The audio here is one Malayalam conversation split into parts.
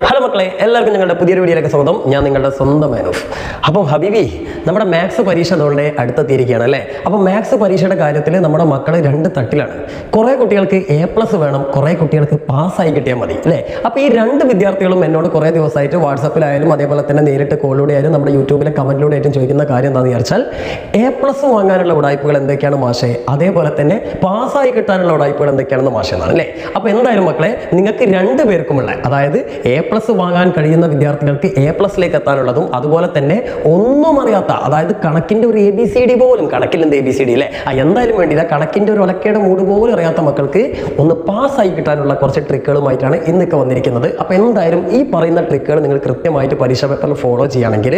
ഹലോ മക്കളെ എല്ലാവർക്കും ഞങ്ങളുടെ പുതിയൊരു വീഡിയോയിലേക്ക് സ്വന്തം ഞാൻ നിങ്ങളുടെ സ്വന്തം മാനൂഫ് അപ്പം ഹബീബി നമ്മുടെ മാത്സ് പരീക്ഷ അതുകൊണ്ട് അടുത്തെത്തിയിരിക്കുകയാണ് അല്ലേ? അപ്പം മാത്സ് പരീക്ഷയുടെ കാര്യത്തിൽ നമ്മുടെ മക്കൾ രണ്ട് തട്ടിലാണ്. കുറേ കുട്ടികൾക്ക് എ പ്ലസ് വേണം കുറേ കുട്ടികൾക്ക് പാസ്സായി കിട്ടിയാൽ മതി അല്ലേ? അപ്പോൾ ഈ രണ്ട് വിദ്യാർത്ഥികളും എന്നോട് കുറേ ദിവസമായിട്ട് വാട്സപ്പിലായാലും അതേപോലെ തന്നെ നേരിട്ട് കോളിലൂടെ ആയാലും നമ്മുടെ യൂട്യൂബിലെ കമന്റിലൂടെ ആയിട്ടും ചോദിക്കുന്ന കാര്യം എന്താണെന്ന് വിചാരിച്ചാൽ എ പ്ലസ് വാങ്ങാനുള്ള ഉടായ്പകൾ എന്തൊക്കെയാണ് മാഷേ? അതേപോലെ തന്നെ പാസ്സായി കിട്ടാനുള്ള ഉടായ്പകൾ എന്തൊക്കെയാണെന്ന് മാഷേ എന്നാണ് അല്ലേ? അപ്പോൾ എന്തായാലും മക്കളെ നിങ്ങൾക്ക് രണ്ട് പേർക്കുമുള്ള അതായത് എ പ്ലസ് വാങ്ങാൻ കഴിയുന്ന വിദ്യാർത്ഥികൾക്ക് എ പ്ലസിലേക്ക് എത്താനുള്ളതും അതുപോലെ തന്നെ ഒന്നും അറിയാത്ത അതായത് കണക്കിന്റെ ഒരു എ ബി സി ഡി പോലും കണക്കിലെന്ത് എ ബി സി ഡി അല്ലേ? ആ എന്തായാലും വേണ്ടിയില്ല. കണക്കിന്റെ ഒരു ഒലക്കയുടെ മൂട് പോലും അറിയാത്ത മക്കൾക്ക് ഒന്ന് പാസ്സായി കിട്ടാനുള്ള കുറച്ച് ട്രിക്കുകളുമായിട്ടാണ് ഇന്നൊക്കെ വന്നിരിക്കുന്നത്. അപ്പോൾ എന്തായാലും ഈ പറയുന്ന ട്രിക്കുകൾ നിങ്ങൾ കൃത്യമായിട്ട് പരീക്ഷ പേപ്പറിൽ ഫോളോ ചെയ്യുകയാണെങ്കിൽ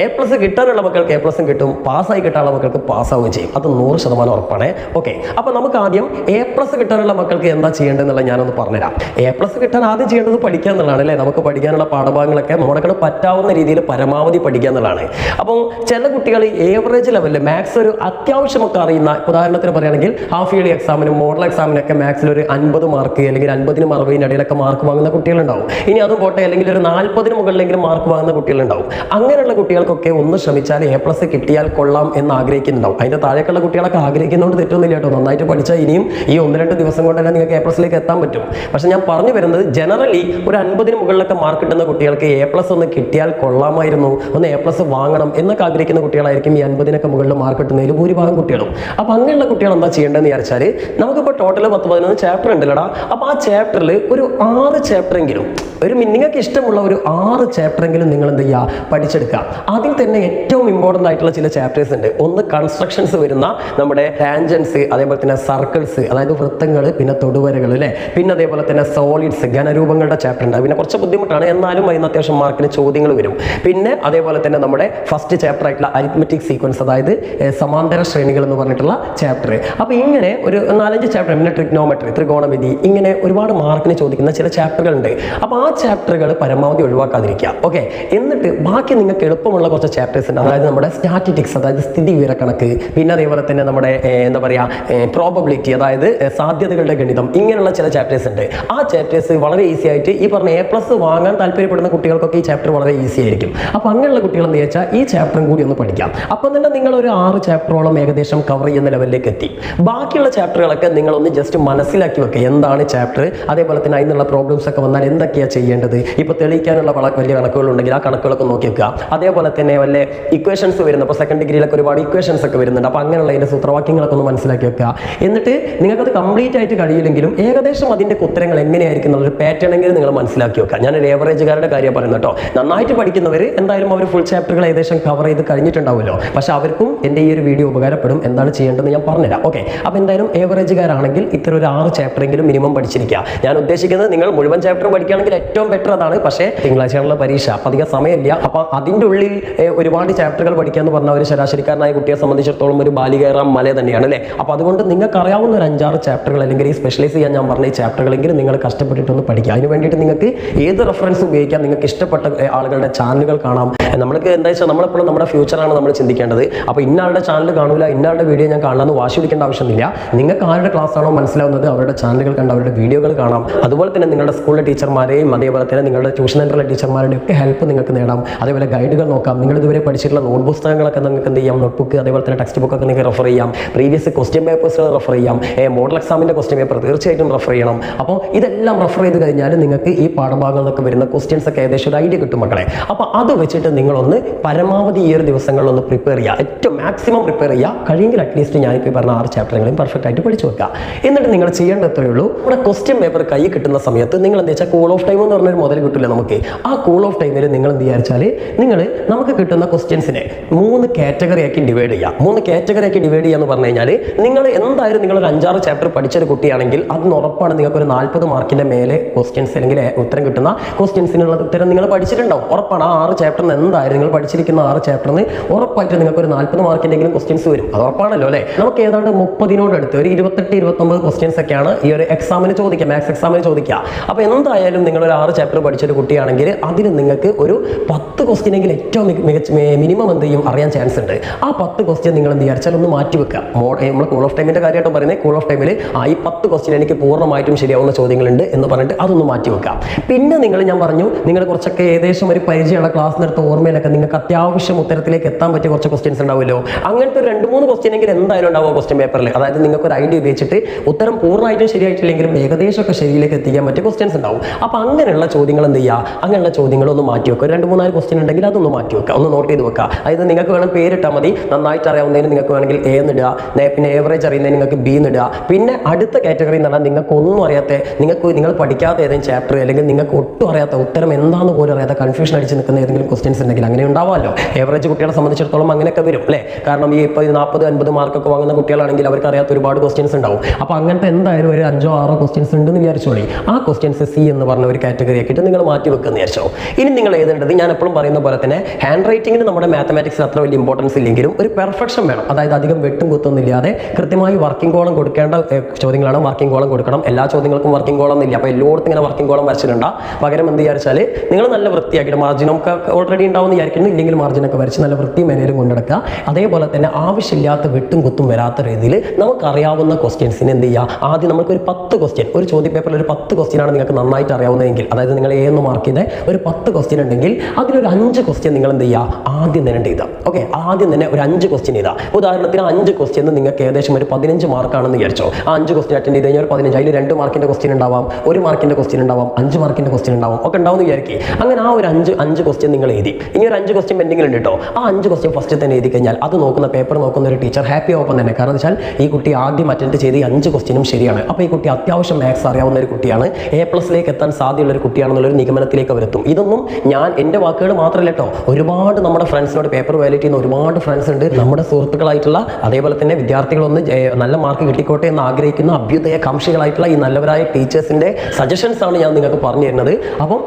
എ പ്ലസ് കിട്ടാനുള്ള മക്കൾക്ക് എ പ്ലസും കിട്ടും പാസ്സായി കിട്ടാനുള്ള മക്കൾക്ക് പാസ്സാവുകയും ചെയ്യും. അത് നൂറ് ശതമാനം ഉറപ്പാണ്. ഓക്കെ അപ്പോൾ നമുക്ക് ആദ്യം എ പ്ലസ് കിട്ടാനുള്ള മക്കൾക്ക് എന്താ ചെയ്യേണ്ടതെന്നുള്ള ഞാനൊന്ന് പറഞ്ഞുതരാം. എ പ്ലസ് കിട്ടാൻ ആദ്യം ചെയ്യേണ്ടത് പഠിക്കുക എന്നുള്ളതാണ് അല്ലേ? നമുക്ക് പഠിക്കാനുള്ള പാഠഭാഗങ്ങളൊക്കെ നമ്മളെ കൊണ്ട് പറ്റാവുന്ന രീതിയിൽ പരമാവധി പഠിക്കുക എന്നുള്ളതാണ്. അപ്പം ചില കുട്ടികൾ ഏവറേജ് ലെവലിൽ മാത്സ് ഒരു അത്യാവശ്യമൊക്കെ അറിയുന്ന ഉദാഹരണത്തിന് പറയുകയാണെങ്കിൽ ഹാഫ് ഇയർലി എക്സാമിനും മോഡൽ എക്സാമിനൊക്കെ മാത്സിൽ ഒരു അൻപത് മാർക്ക് അല്ലെങ്കിൽ അൻപതിനും അറുപതിനും ഇടയിലൊക്കെ മാർക്ക് വാങ്ങുന്ന കുട്ടികളുണ്ടാവും. ഇനി അതും പോട്ടെ അല്ലെങ്കിൽ ഒരു നാൽപ്പതിന് മുകളിലെങ്കിലും മാർക്ക് വാങ്ങുന്ന കുട്ടികളുണ്ടാവും. അങ്ങനെയുള്ള കുട്ടികൾക്കൊക്കെ ഒന്ന് ശ്രമിച്ചാൽ എ പ്ലസ് കിട്ടിയാൽ കൊള്ളാം എന്ന് ആഗ്രഹിക്കുന്നുണ്ടാവും. അതിന്റെ താഴേക്കുള്ള കുട്ടികളൊക്കെ ആഗ്രഹിക്കുന്നതുകൊണ്ട് തെറ്റൊന്നുമില്ല കേട്ടോ. നന്നായിട്ട് പഠിച്ചാൽ ഇനിയും ഈ ഒന്ന് രണ്ട് ദിവസം കൊണ്ട് തന്നെ നിങ്ങൾക്ക് എ പ്ലസിലേക്ക് എത്താൻ പറ്റും. പക്ഷെ ഞാൻ പറഞ്ഞു വരുന്നത് ജനറലി ഒരു അൻപതിന് മുകളിലൊക്കെ മാർക്ക് കിട്ടുന്ന കുട്ടികൾക്ക് എ പ്ലസ് ഒന്ന് കിട്ടിയാൽ കൊള്ളാമായിരുന്നു. ഒന്ന് എ പ്ലസ് വാങ്ങണം എന്നൊക്കെ ആഗ്രഹിക്കുന്ന കുട്ടികളായിരിക്കും ഈ അൻപതിനൊക്കെ മുകളിൽ മാർക്ക് കിട്ടുന്നതിൽ ഭൂരിഭാഗം കുട്ടികളും. അപ്പോൾ അങ്ങനെയുള്ള കുട്ടികൾ എന്താ ചെയ്യേണ്ടതെന്ന് വിചാരിച്ചാൽ നമുക്കിപ്പോൾ ടോട്ടൽ പത്ത് പതിനൊന്ന് ചാപ്റ്റർ ഉണ്ടല്ലടാ. അപ്പോൾ ആ ചാപ്റ്ററിൽ ഒരു ആറ് ചാപ്റ്റർ എങ്കിലും ഒരു നിങ്ങൾക്ക് ഇഷ്ടമുള്ള ഒരു ആറ് ചാപ്റ്റർ എങ്കിലും നിങ്ങൾ എന്ത് ചെയ്യുക പഠിച്ചെടുക്കുക. അതിൽ തന്നെ ഏറ്റവും ഇമ്പോർട്ടന്റ് ആയിട്ടുള്ള ചില ചാപ്റ്റേഴ്സ് ഉണ്ട്. ഒന്ന് കൺസ്ട്രക്ഷൻസ് വരുന്ന നമ്മുടെ ടാൻജൻസ് അതേപോലെ തന്നെ സർക്കിൾസ് അതായത് വൃത്തങ്ങൾ പിന്നെ തൊടുവരകൾ അല്ലേ? പിന്നെ അതേപോലെ തന്നെ സോളിഡ്സ് ഘനരൂപങ്ങളുടെ ചാപ്റ്റർ ഉണ്ട്. പിന്നെ കുറച്ച് ബുദ്ധിമുട്ടാണ്. എന്നാലും അതിന് അത്യാവശ്യം മാർക്കിന് ചോദ്യങ്ങൾ വരും. പിന്നെ അതേപോലെ തന്നെ നമ്മുടെ ഫസ്റ്റ് ചാപ്റ്റർ ആയിട്ടുള്ള അരിത്മെറ്റിക് സീക്വൻസ് അതായത് സമാന്തര ശ്രേണികൾ എന്ന് പറഞ്ഞിട്ടുള്ള ചാപ്റ്റർ അപ്പോൾ ഇങ്ങനെ ഒരു നാലഞ്ച് ചാപ്റ്റർ പിന്നെ ട്രിഗ്നോമെട്രി ത്രികോണമിതി ഇങ്ങനെ ഒരുപാട് മാർക്കിന് ചോദിക്കുന്ന ചില ചാപ്റ്ററുകൾ ഉണ്ട് അപ്പോൾ ആ ചാപ്റ്ററുകൾ പരമാവധി ഒഴിവാക്കാതിരിക്കുക. ഓക്കെ? എന്നിട്ട് ബാക്കി നിങ്ങൾക്ക് എളുപ്പമുള്ള കുറച്ച് ചാപ്റ്റേഴ്സ് ഉണ്ട്. അതായത് നമ്മുടെ സ്റ്റാറ്റിറ്റിക്സ് അതായത് സ്ഥിതി വിവരക്കണക്ക് പിന്നെ അതേപോലെ തന്നെ നമ്മുടെ എന്താ പറയുക പ്രോബബിലിറ്റി അതായത് സാധ്യതകളുടെ ഗണിതം ഇങ്ങനെയുള്ള ചില ചാപ്റ്റേഴ്സ് ഉണ്ട്. ആ ചാപ്റ്റേഴ്സ് വളരെ ഈസി ആയിട്ട് ഈ പറഞ്ഞ എ പ്ലസ് വാങ്ങാൻ താല്പര്യപ്പെടുന്ന കുട്ടികൾക്കൊക്കെ ഈ ചാപ്റ്റർ വളരെ ഈസി ആയിരിക്കും. അപ്പോൾ അങ്ങനെയുള്ള കുട്ടികൾ എന്ന് വെച്ചാൽ ഈ ചാപ്റ്ററും കൂടി ഒന്ന് പഠിക്കാം. അപ്പം തന്നെ നിങ്ങൾ ഒരു ആറ് ചാപ്റ്ററോളം ഏകദേശം കവർ ചെയ്യുന്ന ലെവലിലേക്ക് എത്തി. ബാക്കിയുള്ള ചാപ്റ്ററുകളൊക്കെ നിങ്ങളൊന്ന് ജസ്റ്റ് മനസ്സിലാക്കി വെക്കുക എന്താണ് ചാപ്റ്റർ അതേപോലെ തന്നെ അതിനുള്ള പ്രോബ്ലംസ് ഒക്കെ വന്നാൽ എന്തൊക്കെയാണ് ചെയ്യേണ്ടത്? ഇപ്പോൾ തെളിയിക്കാനുള്ള വലിയ കണക്കുകളുണ്ടെങ്കിൽ ആ കണക്കുകളൊക്കെ നോക്കി വെക്കുക. അതേപോലെ തന്നെ വല്ല ഇക്വേഷൻസ് വരുന്നു അപ്പോൾ സെക്കൻഡ് ഡിഗ്രിയിലൊക്കെ ഒരുപാട് ഇക്വേഷൻസ് ഒക്കെ വരുന്നുണ്ട്. അപ്പോൾ അങ്ങനെയുള്ള അതിന്റെ സൂത്രവാക്യങ്ങളൊക്കെ ഒന്ന് മനസ്സിലാക്കി വെക്കുക. എന്നിട്ട് നിങ്ങൾക്കത് കംപ്ലീറ്റ് ആയിട്ട് കഴിയില്ലെങ്കിലും ഏകദേശം അതിന്റെ ഉത്തരങ്ങൾ എങ്ങനെയായിരിക്കും എന്നുള്ളൊരു പാറ്റേൺ എങ്കിലും നിങ്ങൾ മനസ്സിലാക്കി വെക്കുക. ഞാനൊരു ഏവറേജുകാരുടെ കാര്യം പറയുന്നത് കേട്ടോ. നന്നായിട്ട് പഠിക്കുന്നവർ എന്തായാലും അവർ ഫുൾ ചാപ്റ്ററുകൾ ഏകദേശം കവർ ചെയ്ത് കഴിഞ്ഞിട്ടുണ്ടാവുമല്ലോ. പക്ഷെ അവർക്കും എന്റെ ഈ ഒരു വീഡിയോ ഉപകാരപ്പെടും. എന്താണ് ചെയ്യേണ്ടതെന്ന് ഞാൻ പറഞ്ഞുതരാം. ഓക്കെ അപ്പോൾ എന്തായാലും ഏവറേജുകാരാണെങ്കിൽ ഇത്ര ഒരു ആറ് ചാപ്റ്റർ എങ്കിലും മിനിമം പഠിച്ചിരിക്കുക. ഞാൻ ഉദ്ദേശിക്കുന്നത് നിങ്ങൾ മുഴുവൻ ചാപ്റ്റർ പഠിക്കുകയാണെങ്കിൽ ഏറ്റവും ബെറ്റർ അതാണ്. പക്ഷേ തിങ്കളാഴ്ചയുള്ള പരീക്ഷ. അപ്പം അധികം സമയമില്ല. അപ്പോൾ അതിന്റെ ഉള്ളിൽ ഒരുപാട് ചാപ്റ്ററുകൾ പഠിക്കുക എന്ന് പറഞ്ഞാൽ ഒരു ശരാശരിക്കാരനായ കുട്ടിയെ സംബന്ധിച്ചിടത്തോളം ഒരു ബാലികേറാം മല തന്നെയാണ് അല്ലേ? അപ്പോൾ അതുകൊണ്ട് നിങ്ങൾക്ക് അറിയാവുന്ന ഒരു അഞ്ചാറ് ചാപ്റ്ററുകൾ അല്ലെങ്കിൽ ഈ സ്പെഷ്യലൈസ് ചെയ്യാൻ ഞാൻ പറഞ്ഞ ഈ ചാപ്റ്ററുകളെങ്കിലും നിങ്ങൾ കഷ്ടപ്പെട്ടിട്ടൊന്ന് പഠിക്കുക. അതിന് വേണ്ടിയിട്ട് നിങ്ങൾക്ക് ഏത് റെഫറൻസ് ഉപയോഗിക്കാൻ നിങ്ങൾക്ക് ഇഷ്ടപ്പെട്ട ആളുകളുടെ ചാനലുകൾ കാണാം. നമ്മൾക്ക് എന്താ വെച്ചാൽ നമ്മളെപ്പോഴും നമ്മുടെ ഫ്യൂച്ചറാണ് നമ്മൾ ചിന്തിക്കേണ്ടത്. അപ്പോൾ ഇന്നാളുടെ ചാനൽ കാണൂല ഇന്നാളുടെ വീഡിയോ ഞാൻ കാണാമെന്ന് വാശി പിടിക്കേണ്ട ആവശ്യമില്ല നിങ്ങൾക്ക് ആരുടെ ക്ലാസ് ആണോ മനസ്സിലാവുന്നത് അവരുടെ ചാനലുകൾ കണ്ട് അവരുടെ വീഡിയോകൾ കാണാം. അതുപോലെ തന്നെ നിങ്ങളുടെ സ്കൂളിലെ ടീച്ചർമാരെയും അതേപോലെ തന്നെ നിങ്ങളുടെ ട്യൂഷൻ സെന്ററിലെ ടീച്ചർമാരുടെ ഒക്കെ ഹെൽപ്പ് നിങ്ങൾക്ക് നേടാം. അതേപോലെ ഗൈഡുകൾ നോക്കാം. നിങ്ങൾ ഇതുവരെ പഠിച്ചിട്ടുള്ള നോട്ട് പുസ്തകങ്ങളൊക്കെ നിങ്ങൾക്ക് എന്ത് ചെയ്യാം? നോട്ട് ബുക്ക് അതേപോലെ തന്നെ ടെക്സ്റ്റ് ബുക്കൊക്കെ നിങ്ങൾക്ക് റെഫർ ചെയ്യാം. പ്രീവിയസ് ക്വസ്റ്റ്യൻ പേപ്പേഴ്സുകൾ റെഫർ ചെയ്യാം. മോഡൽ എക്സാമിന്റെ ക്വസ്റ്റ്യൻ പേപ്പർ തീർച്ചയായിട്ടും റെഫർ ചെയ്യണം. അപ്പോൾ ഇതെല്ലാം റെഫർ ചെയ്ത് കഴിഞ്ഞാൽ നിങ്ങൾക്ക് ഈ പാഠഭാഗങ്ങളിലൊക്കെ വരുന്ന ക്വസ്റ്റ്യൻസ് ഒക്കെ ഏകദേശം ഒരു ഐഡിയ കിട്ടും മക്കളെ. അപ്പോൾ അത് വെച്ചിട്ട് നിങ്ങളൊന്ന് പരമാവധി ഈ ഒരു ദിവസങ്ങളിലൊന്ന് പ്രിപ്പയർ ചെയ്യുക. ഏറ്റവും മാക്സിമം പ്രിപ്പയർ ചെയ്യുക. കഴിയെങ്കിൽ അറ്റ്ലീസ്റ്റ് ഞാൻ ഈ പറഞ്ഞ ആറ് ചാപ്റ്ററുകളും പെർഫെക്റ്റ് ആയിട്ട് പഠിച്ചു വെക്കുക. എന്നിട്ട് നിങ്ങൾ ചെയ്യേണ്ട അത്രയേ ഉള്ളൂ നമ്മുടെ ക്വസ്റ്റ്യൻ പേപ്പർ കൈ കിട്ടുന്ന സമയത്ത് നിങ്ങൾ എന്താ വെച്ചാൽ കൂൾ ഓഫ് ടൈം എന്ന് പറഞ്ഞൊരു മുതൽ കിട്ടില്ല നമുക്ക്. ആ കൂൾ ഓഫ് ടൈമിൽ നിങ്ങൾ എന്ത് വിചാരിച്ചാൽ നിങ്ങൾ നമുക്ക് കിട്ടുന്ന ക്വസ്റ്റ്യൻസിനെ മൂന്ന് കാറ്റഗറി ആക്കി ഡിവൈഡ് ചെയ്യുക. മൂന്ന് കാറ്റഗറി ആക്കി ഡിവൈഡ് ചെയ്യുക എന്ന് പറഞ്ഞു കഴിഞ്ഞാൽ നിങ്ങൾ എന്തായാലും നിങ്ങൾ ഒരു അഞ്ചാറ് ചാപ്റ്റർ പഠിച്ചൊരു കുട്ടിയാണെങ്കിൽ അതിന് ഉറപ്പാണ് നിങ്ങൾക്ക് ഒരു നാൽപ്പത് മാർക്കിന്റെ മേലെ ക്വസ്റ്റ്യൻസ് അല്ലെങ്കിൽ ഉത്തരം കിട്ടുന്ന ക്വസ്റ്റ്യൻസിനുള്ള ഉത്തരം നിങ്ങൾ പഠിച്ചിട്ടുണ്ടാവും. ഉറപ്പാണ് ആ ആറ് ചാപ്റ്ററിന് എന്തായാലും നിങ്ങൾ പഠിച്ചിരിക്കുന്ന ആറ് ചാപ്റ്ററിന് ഉറപ്പായിട്ട് നിങ്ങൾക്ക് ഒരു നാൽപ്പത് മാർക്കിന്റെങ്കിലും ക്വസ്റ്റ്യൻസ് വരും. അത് ഉറപ്പാണല്ലോ അല്ലേ? നമുക്ക് ഏതാണ്ട് മുപ്പതിനോട് അടുത്ത് ഒരു ഇരുപത്തെട്ട് ഇരുപത്തൊമ്പത് ക്വസ്റ്റ്യൻസ് ഒക്കെയാണ് ഈ ഒരു എക്സാമിന് ചോദിക്കുക മാത്സ് എക്സാമിന് ചോദിക്കുക. അപ്പോൾ എന്തായാലും നിങ്ങൾ ഒരു ആറ് ചാപ്റ്റർ പഠിച്ചൊരു കുട്ടിയാണെങ്കിൽ അതിന് നിങ്ങൾക്ക് ഒരു പത്ത് ക്വസ്റ്റ്യൻ എങ്കിലും ഏറ്റവും മികച്ച മിനിമം എന്ത് ചെയ്യും? അറിയാൻ ചാൻസ് ഉണ്ട്. ആ പത്ത് ക്വസ്റ്റ്യൻ നിങ്ങൾ എന്ത് വിചാരിച്ചാൽ ഒന്ന് മാറ്റി വെക്കുക. നമ്മൾ കൂൾ ഓഫ് ടൈമിന്റെ കാര്യമായിട്ട് പറയുന്നത് കൂൾ ഓഫ് ടൈമിൽ ആ ഈ പത്ത് ക്വസ്റ്റ്യൻ എനിക്ക് പൂർണമായിട്ടും ശരിയാവുന്ന ചോദ്യങ്ങളുണ്ട് എന്ന് പറഞ്ഞിട്ട് അതൊന്ന് മാറ്റി വെക്കുക. പിന്നെ പിന്നെ നിങ്ങൾ ഞാൻ പറഞ്ഞു നിങ്ങൾ കുറച്ചൊക്കെ ഏകദേശം ഒരു പരിചയമുള്ള ക്ലാസ് നിർത്ത ഓർമ്മയിലൊക്കെ നിങ്ങൾക്ക് അത്യാവശ്യം ഉത്തരത്തിലേക്ക് എത്താൻ പറ്റിയ കുറച്ച് ക്വസ്റ്റ്യൻസ് ഉണ്ടാവുമല്ലോ. അങ്ങനത്തെ ഒരു രണ്ട് മൂന്ന് ക്വസ്റ്റ്യൻ എങ്കിലും എന്തായാലും ഉണ്ടാവും ക്വസ്റ്റ്യൻ പേപ്പറിൽ അതായത് നിങ്ങൾക്ക് ഒരു ഐഡിയ ഉപയോഗിച്ചിട്ട് ഉത്തരം പൂർണമായിട്ടും ശരിയായിട്ടില്ലെങ്കിലും ഏകദേശമൊക്കെ ശരിയിലേക്ക് എത്തിക്കാൻ പറ്റിയ ക്വസ്റ്റ്യൻസ് ഉണ്ടാവും. അപ്പോൾ അങ്ങനെയുള്ള ചോദ്യങ്ങൾ എന്ത് ചെയ്യുക അങ്ങനെയുള്ള ചോദ്യങ്ങൾ ഒന്ന് മാറ്റി വെക്കുക. രണ്ട് മൂന്നാൽ ക്വസ്റ്റ്യൻ ഉണ്ടെങ്കിൽ അതൊന്ന് മാറ്റി വെക്കുക. ഒന്ന് നോട്ട് ചെയ്ത് വെക്കുക. അതായത് നിങ്ങൾക്ക് വേണം പേരിട്ടാൽ മതി. നന്നായിട്ട് അറിയാവുന്നതിന് നിങ്ങൾക്ക് വേണമെങ്കിൽ എ എന്നിടുക പിന്നെ ഏവറേജ് അറിയുന്നതിന് നിങ്ങൾക്ക് ബി എന്നിടുക പിന്നെ അടുത്ത കാറ്റഗറി എന്ന് പറഞ്ഞാൽ നിങ്ങൾക്ക് ഒന്നും അറിയാത്ത നിങ്ങൾക്ക് നിങ്ങൾ പഠിക്കാത്ത ഏതെങ്കിലും ചാപ്റ്റർ അല്ലെങ്കിൽ നിങ്ങൾക്ക് ഒട്ടും അറിയാത്ത ഉത്തരം എന്താണെന്ന് പോലും അറിയാത്ത കൺഫ്യൂഷൻ അടിച്ച് നിൽക്കുന്ന ഏതെങ്കിലും ക്വസ്റ്റ്യൻസ് ഉണ്ടെങ്കിൽ അങ്ങനെ ഉണ്ടാവാമല്ലോ. ഏവറേജ് കുട്ടികളെ സംബന്ധിച്ചിടത്തോളം അങ്ങനെയൊക്കെ വരും അല്ലേ? കാരണം ഈ ഇപ്പോൾ നാൽപ്പത് അൻപത് മാർക്കൊക്കെ വാങ്ങുന്ന കുട്ടികളാണെങ്കിൽ അവർക്ക് അറിയാത്ത ഒരുപാട് ക്വസ്റ്റ്യൻസ് ഉണ്ടാവും. അപ്പോൾ അങ്ങനത്തെ എന്തായാലും ഒരു അഞ്ചോ ആറോ ക്വസ്റ്റ്യൻസ് ഉണ്ടെന്ന് വിചാരിച്ചോളി. ആ ക്വസ്റ്റ്യൻസ് സി എന്ന് പറഞ്ഞ ഒരു കാറ്റഗറി ആക്കിയിട്ട് നിങ്ങൾ മാറ്റി വെക്കുന്ന വിചാരിച്ചോ. ഇനി നിങ്ങൾ എഴുതേണ്ടത് ഞാൻ എപ്പോഴും പറയുന്ന പോലെ തന്നെ ഹാൻഡ് റൈറ്റിംഗിന് നമ്മുടെ മാത്തമാറ്റിക്സിൽ അത്ര വലിയ ഇമ്പോർട്ടൻസ് ഇല്ലെങ്കിലും ഒരു പെർഫെക്ഷൻ വേണം. അതായത് അധികം വെട്ടും കുത്തൊന്നുമില്ലാതെ കൃത്യമായി വർക്കിംഗ് കോളം കൊടുക്കേണ്ട ചോദ്യങ്ങളാണ് വർക്കിംഗ് കോളം കൊടുക്കണം. എല്ലാ ചോദ്യങ്ങൾക്കും വർക്കിംഗ് കോളം ഇല്ല. അപ്പോൾ എല്ലായിടത്തും ഇങ്ങനെ വർക്കിംഗ് കോളം വരച്ചിട്ടുണ്ട. പകരം എന്ത് വിചാരിച്ചാൽ നിങ്ങൾ നല്ല വൃത്തിയാക്കിയിട്ട് മാർജിനൊക്കെ ഓൾറെഡി ഉണ്ടാവുമെന്ന് വിചാരിക്കുന്നു ഇല്ലെങ്കിൽ മാർജിനൊക്കെ വരച്ച് നല്ല വൃത്തി മേനേലും കൊണ്ടെടുക്കുക അതേപോലെ തന്നെ ആവശ്യമില്ലാത്ത വെട്ടും കുത്തും വരാത്ത രീതിയിൽ നമുക്കറിയാവുന്ന ക്വസ്റ്റ്യൻസിന് എന്ത് ചെയ്യുക ആദ്യം നമുക്ക് ഒരു പത്ത് ക്വസ്റ്റ്യൻ ഒരു ചോദ്യ പേപ്പറിൽ ഒരു പത്ത് ക്വസ്റ്റ്യൻ ആണ് നിങ്ങൾക്ക് നന്നായിട്ട് അറിയാവുന്നതെങ്കിൽ അതായത് നിങ്ങൾ ഏന്ന് മാർക്ക് ചെയ്ത ഒരു പത്ത് ക്വസ്റ്റ്യൻ ഉണ്ടെങ്കിൽ അതിലൊരു അഞ്ച് ക്വസ്റ്റ്യൻ നിങ്ങൾ എന്ത് ചെയ്യുക ആദ്യം തന്നെ ചെയ്താൽ ഓക്കെ ആദ്യം തന്നെ ഒരു അഞ്ച് ക്വസ്റ്റ്യൻ ചെയ്താൽ ഉദാഹരണത്തിന് അഞ്ച് ക്വസ്റ്റ്യൻ നിങ്ങൾക്ക് ഏകദേശം ഒരു പതിനഞ്ച് മാർക്കാണെന്ന് വിചാരിച്ചോ. ആ അഞ്ച് ക്വസ്റ്റ്യൻ അറ്റൻഡ് ചെയ്ത് കഴിഞ്ഞാൽ ഒരു പതിനഞ്ച്. അതിൽ രണ്ട് മാർക്കിന്റെ ക്വസ്റ്റ്യൻ ഉണ്ടാവാം ഒരു മാർക്കിന്റെ ക്വസ്റ്റ്യൻ ഉണ്ടാവാം അഞ്ച് മാർക്കിന്റെ ക്വസ്റ്റ്യൻ ഉണ്ടാവും. ഒക്കെ ഉണ്ടാവും എന്ന് അങ്ങനെ ആ ഒരു അഞ്ച് അഞ്ച് ക്വസ്റ്റ്യൻ നിങ്ങൾ എഴുതി. ഇനി ഒരു അഞ്ച് ക്വസ്റ്റ്യൻ പെൻഡിംഗ് ഉണ്ട് ആ അഞ്ച് ക്വസ്റ്റ്യൻ ഫസ്റ്റ് തന്നെ എഴുതി കഴിഞ്ഞാൽ അത് നോക്കുന്ന പേപ്പർ നോക്കുന്ന ഒരു ടീച്ചർ ഹാപ്പി ഓപ്പൺ തന്നെ. കാരണം വെച്ചാൽ ഈ കുട്ടി ആദ്യം അറ്റൻഡ് ചെയ്ത് ഈ അഞ്ച് ക്വസ്റ്റ്യനും ശരിയാണ്. അപ്പോൾ ഈ കുട്ടി അത്യാവശ്യം മാത്സ് അറിയാവുന്ന ഒരു കുട്ടിയാണ്. എ പ്ലസിലേക്ക് എത്താൻ സാധ്യതയുള്ള ഒരു കുട്ടിയാണെന്നുള്ളൊരു നിഗമനത്തിലേക്ക് അവരെത്തും. ഇതൊന്നും ഞാൻ എന്റെ വാക്കുകൾ മാത്രമല്ല കേട്ടോ ഒരുപാട് നമ്മുടെ ഫ്രണ്ട്സിനോട് പേപ്പർ വാലിറ്റ് ചെയ്യുന്ന ഒരുപാട് ഫ്രണ്ട്സ് ഉണ്ട്. നമ്മുടെ സുഹൃത്തുക്കളായിട്ടുള്ള അതേപോലെ തന്നെ വിദ്യാർത്ഥികളൊന്ന് നല്ല മാർക്ക് കിട്ടിക്കോട്ടെ എന്ന് ആഗ്രഹിക്കുന്ന അഭ്യുദയ കാംക്ഷികളായിട്ടുള്ള ഈ നല്ലവരായ ടീച്ചേഴ്സിന്റെ സജഷൻസ് ആണ് ഞാൻ നിങ്ങൾക്ക് പറഞ്ഞു തരുന്നത്. അപ്പം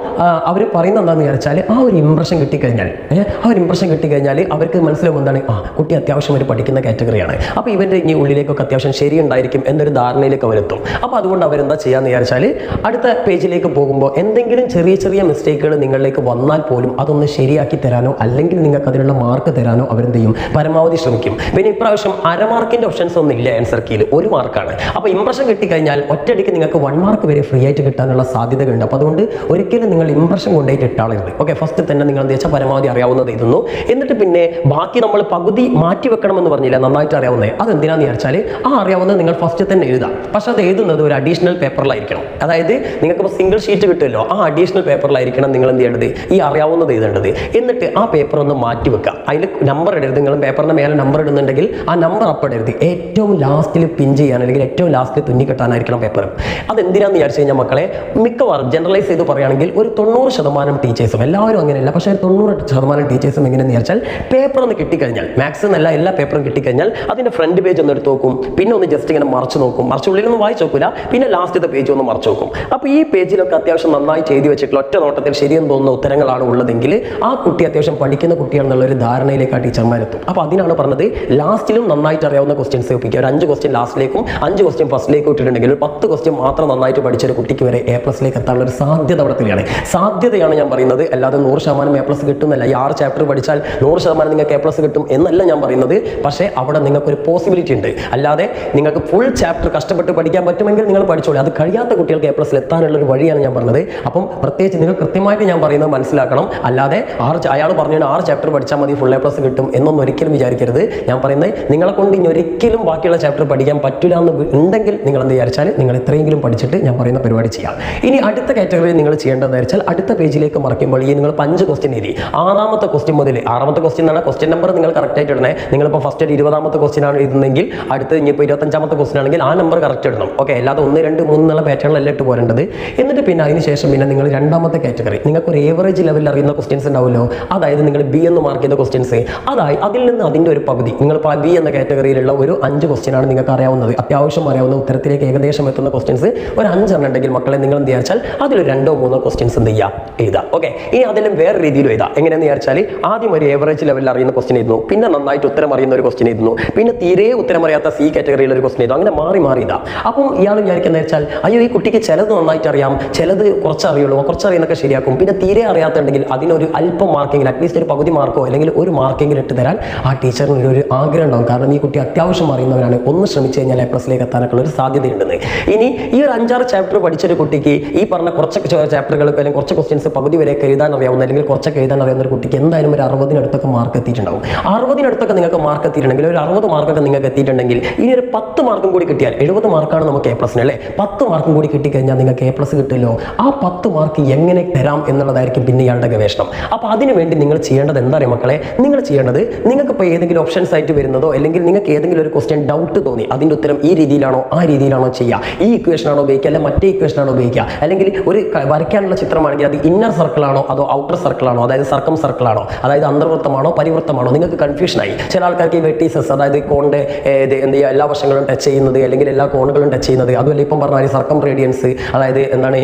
അവർ പറയുന്നത് എന്താണെന്ന് വിചാരിച്ചാൽ ആ ഒരു ഇമ്പ്രഷൻ കിട്ടിക്കഴിഞ്ഞാൽ ആ ഒരു ഇമ്പ്രഷൻ കിട്ടിക്കഴിഞ്ഞാൽ അവർക്ക് മനസ്സിലാവും എന്താണ്? ആ കുട്ടി അത്യാവശ്യം ഒരു പഠിക്കുന്ന കാറ്റഗറിയാണ് അപ്പോൾ ഇവന്റെ ഇനി ഉള്ളിലേക്കൊക്കെ അത്യാവശ്യം ശരിയുണ്ടായിരിക്കും എന്നൊരു ധാരണയിലേക്ക് അവരെത്തും. അപ്പോൾ അതുകൊണ്ട് അവരെന്താ ചെയ്യാന്ന് വിചാരിച്ചാൽ അടുത്ത പേജിലേക്ക് പോകുമ്പോൾ എന്തെങ്കിലും ചെറിയ ചെറിയ മിസ്റ്റേക്കുകൾ നിങ്ങളിലേക്ക് വന്നാൽ പോലും അതൊന്ന് ശരിയാക്കി തരാനോ അല്ലെങ്കിൽ നിങ്ങൾക്ക് അതിനുള്ള മാർക്ക് തരാനോ അവരെന്ത് ചെയ്യും? പരമാവധി ശ്രമിക്കും. പിന്നെ ഇപ്രാവശ്യം അരമാർക്കിന്റെ ഓപ്ഷൻസ് ഒന്നും ഇല്ല ആൻസർ കീയിൽ ഒരു മാർക്കാണ് അപ്പോൾ ഇമ്പ്രഷൻ കിട്ടിക്കഴിഞ്ഞാൽ ഒറ്റയടിക്ക് നിങ്ങൾക്ക് വൺ മാർക്ക് വരെ ഫ്രീ ആയിട്ട് കിട്ടാനുള്ള സാധ്യതകളുണ്ട്. അപ്പോൾ അതുകൊണ്ട് ഒരിക്കലും നിങ്ങൾ ഇംപ്രഷൻ കൊണ്ടുപോയിട്ട് ഇട്ടാളരുത് ഓക്കെ ഫസ്റ്റ് തന്നെ നിങ്ങൾ എന്താ വെച്ചാൽ പരമാവധി അറിയാവുന്നത് എഴുതുന്നു. എന്നിട്ട് പിന്നെ ബാക്കി നമ്മൾ പകുതി മാറ്റി വെക്കണമെന്ന് പറഞ്ഞില്ല നന്നായിട്ട് അറിയാവുന്നത് അതെന്തിനാന്ന് വിചാരിച്ചാൽ ആ അറിയാവുന്നത് നിങ്ങൾ ഫസ്റ്റ് തന്നെ എഴുതാം. പക്ഷെ അത് എഴുതുന്നത് ഒരു അഡീഷണൽ പേപ്പറിലായിരിക്കണം അതായത് നിങ്ങൾക്ക് ഇപ്പോൾ സിംഗിൾ ഷീറ്റ് കിട്ടുമല്ലോ ആ അഡീഷണൽ പേപ്പറിലായിരിക്കണം നിങ്ങൾ എന്ത് ചെയ്യേണ്ടത്? ഈ അറിയാവുന്നത് എഴുതേണ്ടത്. എന്നിട്ട് ആ പേപ്പർ ഒന്ന് മാറ്റി വെക്കുക അതിൽ നമ്പർ ഇടരുത്. നിങ്ങൾ പേപ്പറിന്റെ മേലെ നമ്പർ ഇടുന്നുണ്ടെങ്കിൽ ആ നമ്പർ അപ്പിടരുത് ഏറ്റവും ലാസ്റ്റിൽ പിൻ ചെയ്യാൻ അല്ലെങ്കിൽ ഏറ്റവും ലാസ്റ്റിൽ തുന്നിക്കെട്ടാനായിരിക്കണം പേപ്പർ അതെന്തിനാന്ന് വിചാരിച്ചു കഴിഞ്ഞാൽ മക്കളെ മിക്കവാറും ജനറലൈസ് ചെയ്ത് പറയുകയാണെങ്കിൽ ഒരു തൊണ്ണൂറ് ശതമാനം ടീച്ചേഴ്സും എല്ലാവരും അങ്ങനെയല്ല പക്ഷേ തൊണ്ണൂറ് ശതമാനം ടീച്ചേഴ്സും എങ്ങനെയെന്ന് വിചാരിച്ചാൽ പേപ്പർ ഒന്ന് കിട്ടിക്കഴിഞ്ഞാൽ മാത്സ് എന്നല്ല എല്ലാ പേപ്പറും കിട്ടിക്കഴിഞ്ഞാൽ അതിന്റെ ഫ്രണ്ട് പേജ് ഒന്ന് എടുത്ത് നോക്കും പിന്നെ ഒന്ന് ജസ്റ്റ് ഇങ്ങനെ മറച്ചു നോക്കും മറിച്ച് ഉള്ളിലൊന്നും വായിച്ച് നോക്കില്ല പിന്നെ ലാസ്റ്റത്തെ പേജ് ഒന്ന് മറച്ചു നോക്കും. അപ്പോൾ ഈ പേജിലൊക്കെ അത്യാവശ്യം നന്നായി ചെയ്തു വെച്ചിട്ടുള്ള ഒറ്റ നോട്ടത്തിൽ ശരിയെന്ന് തോന്നുന്ന ഉത്തരങ്ങളാണ് ഉള്ളതെങ്കിൽ ആ കുട്ടി അത്യാവശ്യം പഠിക്കുന്ന കുട്ടിയാണെന്നുള്ള ഒരു ധാരണയിലേക്ക് ആ ടീച്ചർമാരെത്തും അപ്പോൾ അതിനാണ് പറഞ്ഞത് ലാസ്റ്റിലും നന്നായിട്ട് അറിയാവുന്ന ക്വസ്റ്റ്യൻസ് ഒപ്പിക്കുക. ഒരു അഞ്ച് ക്വസ്റ്റ്യൻ ലാസ്റ്റിലേക്കും അഞ്ച് ക്വസ്റ്റ്യൻ ഫസ്റ്റിലേക്കും ഇട്ടിട്ടുണ്ടെങ്കിൽ ഒരു പത്ത് ക്വസ്റ്റ്യൻ മാത്രം നന്നായിട്ട് പഠിച്ച ഒരു കുട്ടിക്ക് വരെ എ പ്ലസിലേക്ക് എത്താനുള്ള ഒരു സാധ്യത അവിടെ തെളിയാണ് സാധ്യതയാണ് ഞാൻ പറയുന്നത്. അല്ലാതെ നൂറ് ശതമാനം എ പ്ലസ് കിട്ടുന്നല്ല. ഈ ആറ് ചാപ്റ്റർ പഠിച്ചാൽ നൂറ് ശതമാനം നിങ്ങൾക്ക് എ പ്ലസ് കിട്ടും എന്നല്ല ഞാൻ പറയുന്നത്. പക്ഷേ അവിടെ നിങ്ങൾക്ക് ഒരു പോസിബിലിറ്റി ഉണ്ട്. അല്ലാതെ നിങ്ങൾക്ക് ഫുൾ ചാപ്റ്റർ കഷ്ടപ്പെട്ട് പഠിക്കാൻ പറ്റുമെങ്കിൽ നിങ്ങൾ പഠിച്ചോളൂ. അത് കഴിയാത്ത കുട്ടികൾക്ക് എ പ്ലസ് എത്താനുള്ള ഒരു വഴിയാണ് ഞാൻ പറഞ്ഞത്. അപ്പം പ്രത്യേകിച്ച് നിങ്ങൾ കൃത്യമായിട്ട് ഞാൻ പറയുന്നത് മനസ്സിലാക്കണം. അല്ലാതെ ആറ് അയാൾ പറഞ്ഞു ആറ് ചാപ്റ്റർ പഠിച്ചാൽ മതി ഫുൾ എ പ്ലസ് കിട്ടും എന്നൊന്നും ഒരിക്കലും വിചാരിക്കരുത്. ഞാൻ പറയുന്നത് നിങ്ങളെ കൊണ്ട് ഇനി ഒരിക്കലും ബാക്കിയുള്ള ചാപ്റ്റർ പഠിക്കാൻ പറ്റില്ല എന്ന് ഉണ്ടെങ്കിൽ നിങ്ങൾ എന്ത് വിചാരിച്ചാൽ നിങ്ങൾ എത്രയെങ്കിലും പഠിച്ചിട്ട് ഞാൻ പറയുന്ന പരിപാടി ചെയ്യാം. ഇനി അടുത്ത കാറ്റഗറി നിങ്ങൾ ചെയ്യേണ്ടതെന്ന് വെച്ചാൽ അടുത്ത പേജിലേക്ക് മറക്കുമ്പോൾ ഈ നിങ്ങൾ അഞ്ച് ക്വസ്റ്റ്യൻ എഴുതി. ആറാമത്തെ ക്വസ്റ്റ്യൻ മുതൽ ആറാമത്തെ ക്വസ്റ്റ്യൻ എന്നാണ് ക്വസ്റ്റ്യൻ നമ്പർ നിങ്ങൾ കറക്റ്റ് ആയിട്ട് ഇടണേ നിങ്ങളിപ്പോൾ ഫസ്റ്റ് ഒരു ഇരുപതാമത്തെ ക്വസ്റ്റ്യൻ ആണ് എഴുതുന്നതെങ്കിൽ അടുത്ത് ഇനിയിപ്പോൾ ഇരുപത്തഞ്ചാമത്തെ ക്വസ്റ്റ്യൻ ആണെങ്കിൽ ആ നമ്പർ കറക്റ്റ് ഇടണം. ഓക്കെ അല്ലാതെ ഒന്ന് രണ്ട് മൂന്ന് എന്നുള്ള പാറ്റേണിലല്ല ഇട്ട് പോരേണ്ടത്. എന്നിട്ട് പിന്നെ അതിന് ശേഷം പിന്നെ നിങ്ങൾ രണ്ടാമത്തെ കാറ്റഗറി നിങ്ങൾക്ക് ഒരു ഏവറേജ് ലെവലിൽ അറിയുന്ന ക്വസ്റ്റ്യൻസ് ഉണ്ടാവുമല്ലോ. അതായത് നിങ്ങൾ ബി എന്ന് മാർക്ക് ചെയ്ത ക്വസ്റ്റ്യൻസ് അതായത് അതിൽ നിന്ന് അതിന്റെ ഒരു പകുതി. നിങ്ങൾ ബി എന്ന കാറ്റഗറിയിലുള്ള ഒരു അഞ്ച് ക്വസ്റ്റ്യൻ ആണ് നിങ്ങൾക്ക് അറിയാവുന്നത്. അത്യാവശ്യം അറിയാവുന്ന ഉത്തരത്തിലേക്ക് ഏകദേശം എത്തുന്ന ക്വസ്റ്റ്യൻസ് ഒരു അഞ്ചെണ്ണം ഉണ്ടെങ്കിൽ മക്കളെ നിങ്ങൾ എന്ത് വിചാരിച്ചാൽ അതിൽ രണ്ടോ മൂന്നോ ക്വസ്റ്റ്യൻസ് എന്ത് ചെയ്യാം? എഴുതാം. ഓക്കെ ഇനി അതിലും വേറെ രീതിയിൽ എഴുതാം. എങ്ങനെയെന്ന് വിചാരിച്ചാൽ ആദ്യം ഒരു ഏവറേജ് ലെവലിൽ അറിയുന്ന ക്വസ്റ്റ്യൻ എഴുതുന്നു. പിന്നെ നന്നായിട്ട് ഉത്തരം അറിയുന്ന ഒരു ക്വസ്റ്റ്യൻ എഴുതുന്നു. പിന്നെ തീരെ ഉത്തരം അറിയാത്ത സി കാറ്റഗറിയിൽ ഒരു ക്വസ്റ്റ്യൻ എഴുതും അങ്ങനെ മാറി മാറി ഇതാ. അപ്പം ഇയാൾ വിചാരിക്കുന്നത് വെച്ചാൽ അയ്യോ ഈ കുട്ടിക്ക് ചിലത് നന്നായിട്ട് അറിയാം. ചിലത് കുറച്ച് അറിയുള്ളൂ. കുറച്ച് അറിയുന്നൊക്കെ ശരിയാക്കും. പിന്നെ തീരെ അറിയാത്തുണ്ടെങ്കിൽ അതിനൊരു അല്പം മാർക്കെങ്കിലും അറ്റ്ലീസ്റ്റ് ഒരു പകുതി മാർക്കോ അല്ലെങ്കിൽ ഒരു മാർക്കെങ്കിലും ഇട്ട് തരാൻ ആ ടീച്ചറിന് ഒരു- ഒരു ആഗ്രഹം ഉണ്ടാവും. കാരണം ഈ കുട്ടി അത്യാവശ്യം അറിയുന്നവരാണ് ഒന്ന് ശ്രമിച്ചു കഴിഞ്ഞാൽ എ പ്ലസിലേക്ക് എത്താനൊക്കെ ഒരു സാധ്യതയുണ്ടെന്ന്. ഇനി ഈ ഒരു അഞ്ചാറ് ചാപ്റ്റർ പഠിച്ചൊരു കുട്ടിക്ക് ഈ പറഞ്ഞ കുറച്ചൊക്കെ കുറച്ച് ചാപ്റ്ററുകൾ അല്ലെങ്കിൽ കുറച്ച് ക്വസ്റ്റ്യൻസ് പകുതി വരെ എഴുതാൻ അറിയാവുന്ന അല്ലെങ്കിൽ കുറച്ചൊക്കെ എഴുതാൻ അറിയാവുന്ന ഒരു കുട്ടിക്ക് എന്തായാലും ഒരു അറുപതിനടുത്തൊക്കെ മാർക്ക് എത്തിയിട്ടുണ്ടാവും. അറുപതിനടുത്തൊക്കെ നിങ്ങൾക്ക് മാർക്ക് എത്തിയിട്ടുണ്ടെങ്കിൽ ഒരു അറുപത് മാർക്കൊക്കെ നിങ്ങൾക്ക് എത്തിയിട്ടുണ്ടെങ്കിൽ ഇനി ഒരു പത്ത് മാർക്കും കൂടി കിട്ടിയാൽ എഴുപത് മാർക്കാണ് നമുക്ക് എ പ്ലസ് അല്ലേ? പത്ത് മാർക്കും കൂടി കിട്ടിക്കഴിഞ്ഞാൽ നിങ്ങൾക്ക് എ പ്ലസ് കിട്ടുമല്ലോ? ആ പത്ത് മാർക്ക് എങ്ങനെ തരാം എന്നുള്ളതായിരിക്കും പിന്നെ ഇയാളുടെ ഗവേഷണം. അപ്പോൾ അതിനുവേണ്ടി നിങ്ങൾ ചെയ്യേണ്ടത് എന്താ പറയുക മക്കളെ? നിങ്ങൾ ചെയ്യേണ്ടത് നിങ്ങൾക്ക് ഇപ്പോൾ ഏതെങ്കിലും ഓപ്ഷൻസ് ആയിട്ട് വരുന്നതോ അല്ലെങ്കിൽ നിങ്ങൾക്ക് ഏതെങ്കിലും ഒരു ക്വസ്റ്റ്യൻ ഡൗട്ട് തോന്നി അതിന്റെ ഉത്തരം ഈ രീതിയിലാണോ ആ രീതിയിലാണോ ചെയ്യുക? ഈ ഇക്വേഷനാണോ ഉപയോഗിക്കുക? അല്ലെങ്കിൽ മറ്റേ ഇക്വേഷനാണോ ഉപയോഗിക്കുക? അല്ലെങ്കിൽ ഒരു വരയ്ക്കാനുള്ള ചിത്രമാണെങ്കിൽ അത് ഇന്നർ സർക്കിളാണോ അതോ ഔട്ടർ സർക്കിളാണോ അതായത് സർക്കം സർക്കിളാണോ അതായത് അന്തർവൃത്തമാണോ പരിവൃത്തമാണോ? നിങ്ങൾക്ക് കൺഫ്യൂഷനായി ചില ആൾക്കാർക്ക് ഈ വെട്ടീസസ് അതായത് കോണിന്റെ എന്ത് ചെയ്യുക എല്ലാ വശങ്ങളും ടച്ച് ചെയ്യുന്നത് അല്ലെങ്കിൽ എല്ലാ കോണുകളും ടച്ച് ചെയ്യുന്നത് അതുമല്ല ഇപ്പം പറഞ്ഞാൽ സർക്കം റേഡിയൻസ് അതായത് എന്താണ്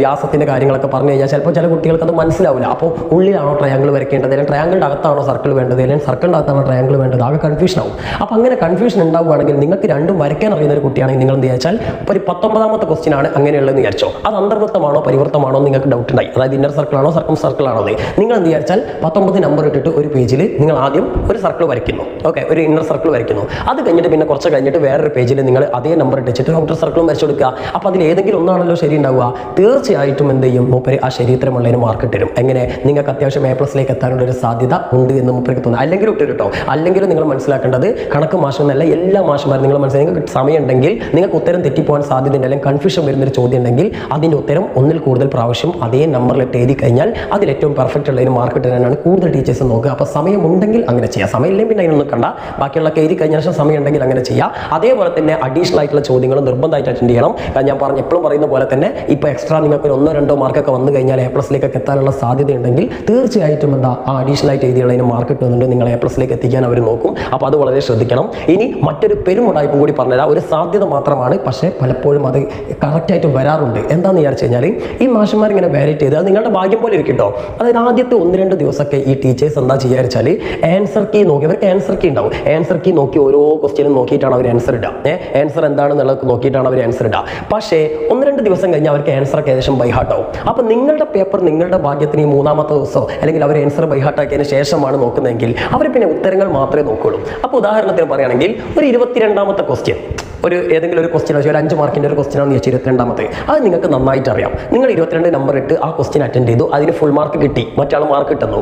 വ്യാസത്തിന്റെ കാര്യങ്ങളൊക്കെ പറഞ്ഞു കഴിഞ്ഞാൽ ചിലപ്പോൾ ചില കുട്ടികൾക്ക് അത് മനസ്സിലാവില്ല. അപ്പോൾ ഉള്ളിലാണോ ട്രയാങ്കിൾ വരയ്ക്കേണ്ടത്? അല്ലെങ്കിൽ ട്രയാങ്കിളിന്റെ അകത്താണോ സർക്കിൾ വേണ്ടത്? അല്ലെങ്കിൽ സർക്കിളിന്റെ അകത്താണോ ട്രയാങ്കിൾ വേണ്ടത്? ആകെ കൺഫ്യൂഷനാവും അപ്പോൾ അങ്ങനെ കൺഫ്യൂഷൻ ഉണ്ടാവുകയാണെങ്കിൽ നിങ്ങൾക്ക് രണ്ടും വരയ്ക്കാൻ അറിയുന്ന ഒരു കുട്ടിയാണെങ്കിൽ നിങ്ങൾ എന്ത് വെച്ചാൽ ഒരു പത്തൊമ്പതാമത്തെ ക്വസ്റ്റ്യൻ ആണ് അങ്ങനെയുള്ളതെന്ന് വിചാരിച്ചോ. അത് അന്തർവൃത്തമാണോ പരിവൃത്തമാണോ എന്ന് നിങ്ങൾക്ക് ഡൗട്ട് ഉണ്ടായി. അതായത് ഇന്നർ സർക്കിൾ ആണോ സർക്കം സർക്കിൾ ആണോ എന്ന്. നിങ്ങൾ എന്ത് വിചാരിച്ചാൽ പത്തൊമ്പത് നമ്പർ ഇട്ടിട്ട് ഒരു പേജിൽ നിങ്ങൾ ആദ്യം ഒരു സർക്കിൾ വരയ്ക്കുന്നു. ഓക്കെ ഒരു ഇന്നർ സർക്കിൾ വരയ്ക്കുന്നു. അത് കഴിഞ്ഞിട്ട് പിന്നെ കുറച്ച് കഴിഞ്ഞിട്ട് വേറൊരു പേജിൽ നിങ്ങൾ അതേ നമ്പർ ഇട്ടിട്ട് ഔട്ടർ സർക്കിളും വരച്ചു കൊടുക്കുക. അപ്പോൾ അതിൽ ഏതെങ്കിലും ഒന്നാണല്ലോ ശരി ഉണ്ടാവുക. തീർച്ചയായിട്ടും എന്ത് ചെയ്യും? മൂപ്പര് ആ ശരീരത്തിലുള്ളതിന് മാർക്ക് ഇട്ടിരും. എങ്ങനെ? നിങ്ങൾക്ക് അത്യാവശ്യം എ പ്ലസിലേക്ക് എത്താനുള്ള ഒരു സാധ്യത ഉണ്ട് എന്ന് മൂപ്പർക്ക് തോന്നുന്നു. അല്ലെങ്കിൽ ഇട്ടിട്ട് കേട്ടോ അല്ലെങ്കിൽ നിങ്ങൾ മനസ്സിലാക്കേണ്ടത് കണക്ക് മാഷം എന്നല്ല എല്ലാ മാഷന്മാരും നിങ്ങൾ മനസ്സിലാക്കി. നിങ്ങൾക്ക് സമയം ഉണ്ടെങ്കിൽ നിങ്ങൾക്ക് ഉത്തരം തെറ്റിപ്പോകാൻ സാധ്യതയുണ്ട് അല്ലെങ്കിൽ കൺഫ്യൂഷൻ വരുന്നൊരു ചോദ്യം ഉണ്ടെങ്കിൽ അതിന്റെ ഉത്തരം ഒന്നിൽ കൂടുതൽ പ്രാവശ്യം അതേ നമ്പറിലിട്ട് എഴുതി കഴിഞ്ഞാൽ അതിൽ ഏറ്റവും പെർഫെക്റ്റ് ഉള്ളതിന് മാർക്ക് തന്നെയാണ് കൂടുതൽ ടീച്ചേഴ്സ് നോക്കുക. അപ്പോൾ സമയമുണ്ടെങ്കിൽ അങ്ങനെ ചെയ്യാം. സമയമില്ലെങ്കിൽ പിന്നെ അതിനൊന്നും കണ്ട. ബാക്കിയുള്ളൊക്കെ എഴുതി കഴിഞ്ഞ ശേഷം സമയം ഉണ്ടെങ്കിൽ അങ്ങനെ ചെയ്യാം. അതേപോലെ തന്നെ അഡീഷണൽ ആയിട്ടുള്ള ചോദ്യങ്ങൾ നിർബന്ധമായിട്ട് അറ്റൻഡ് ചെയ്യണം. ഞാൻ പറഞ്ഞ എപ്പോഴും പറയുന്ന പോലെ തന്നെ ഇപ്പോൾ എക്സ്ട്രാ നിങ്ങൾക്ക് ഒന്നോ രണ്ടോ മാർക്കൊക്കെ വന്നു കഴിഞ്ഞാൽ എ പ്ലസിലേക്കൊക്കെ എത്താനുള്ള സാധ്യതയുണ്ടെങ്കിൽ തീർച്ചയായിട്ടും എന്താ ആ അഡീഷണൽ ആയിട്ട് എഴുതിയുള്ളതിന് മാർക്ക് കിട്ടുന്നുണ്ട്. നിങ്ങൾ എ പ്ലസിലേക്ക് എത്തിക്കാൻ അവർ നോക്കും. അപ്പോൾ അത് വളരെ ശ്രദ്ധിക്കണം. ഇനി മറ്റൊരു പെരുമുടായ്പും കൂടി പറഞ്ഞുതരാം. ഒരു സാധ്യത മാത്രമാണ്. പക്ഷേ പലപ്പോഴും അത് കറക്റ്റായിട്ട് വരാറുണ്ട്. എന്താണെന്ന് വിചാരിച്ചു കഴിഞ്ഞാൽ ഈ മാഷന്മാർ ഇങ്ങനെ വാലിറ്റ് ചെയ്ത് അത് നിങ്ങളുടെ ഭാഗ്യം പോലെ ഇരിക്കും കേട്ടോ അതായത് ആദ്യത്തെ ഒന്ന് രണ്ട് ദിവസമൊക്കെ ഈ ടീച്ചേഴ്സ് എന്താ ചെയ്യുക വെച്ചാൽ ആൻസർ കീ നോക്കി അവർക്ക് ആൻസർ കീ ഉണ്ടാവും. ആൻസർ കീ നോക്കി ഓരോ ക്വസ്റ്റ്യനും നോക്കിയിട്ടാണ് അവർ ആൻസർ ഇടുക. ഏഹ് ആൻസർ എന്താണെന്നുള്ളത് നോക്കിയിട്ടാണ് അവർ ആൻസർ ഇടുക. പക്ഷേ ഒന്ന് രണ്ട് ദിവസം കഴിഞ്ഞാൽ അവർക്ക് ആൻസർ ഒക്കെ ഏകദേശം ബൈഹാട്ടാവും അപ്പം നിങ്ങളുടെ പേപ്പർ നിങ്ങളുടെ ഭാഗ്യത്തിന് ഈ മൂന്നാമത്തെ ദിവസം അല്ലെങ്കിൽ അവർ ആൻസർ ബൈഹാട്ടാക്കിയതിന് ശേഷമാണ് നോക്കുന്നതെങ്കിൽ അവർ പിന്നെ ഉത്തരങ്ങൾ മാത്രമേ നോക്കുകയുള്ളൂ അപ്പോൾ ഉദാഹരണത്തിന് പറയുകയാണെങ്കിൽ ഒരു ഇരുപത്തിരണ്ടാമത്തെ ക്വസ്റ്റ്യൻ ഒരു ഏതെങ്കിലും ഒരു ക്വസ്റ്റ്യൻ ഒരു അഞ്ച് മാർക്കിന്റെ ഒരു ക്വസ്റ്റ്യൻ ആണെന്ന് വെച്ചാൽ ഇരുപത്തിരണ്ടാമത്തെ. അത് നിങ്ങൾക്ക് നന്നായിട്ട് അറിയാം. നിങ്ങൾ ഇരുപത്തിരണ്ട് നമ്പർ ഇട്ട് ആ ക്വസ്റ്റ്യൻ അറ്റൻഡ് ചെയ്തു. അതിന് ഫുൾ മാർക്ക് കിട്ടി. മറ്റാൾ മാർക്ക് കിട്ടുന്നു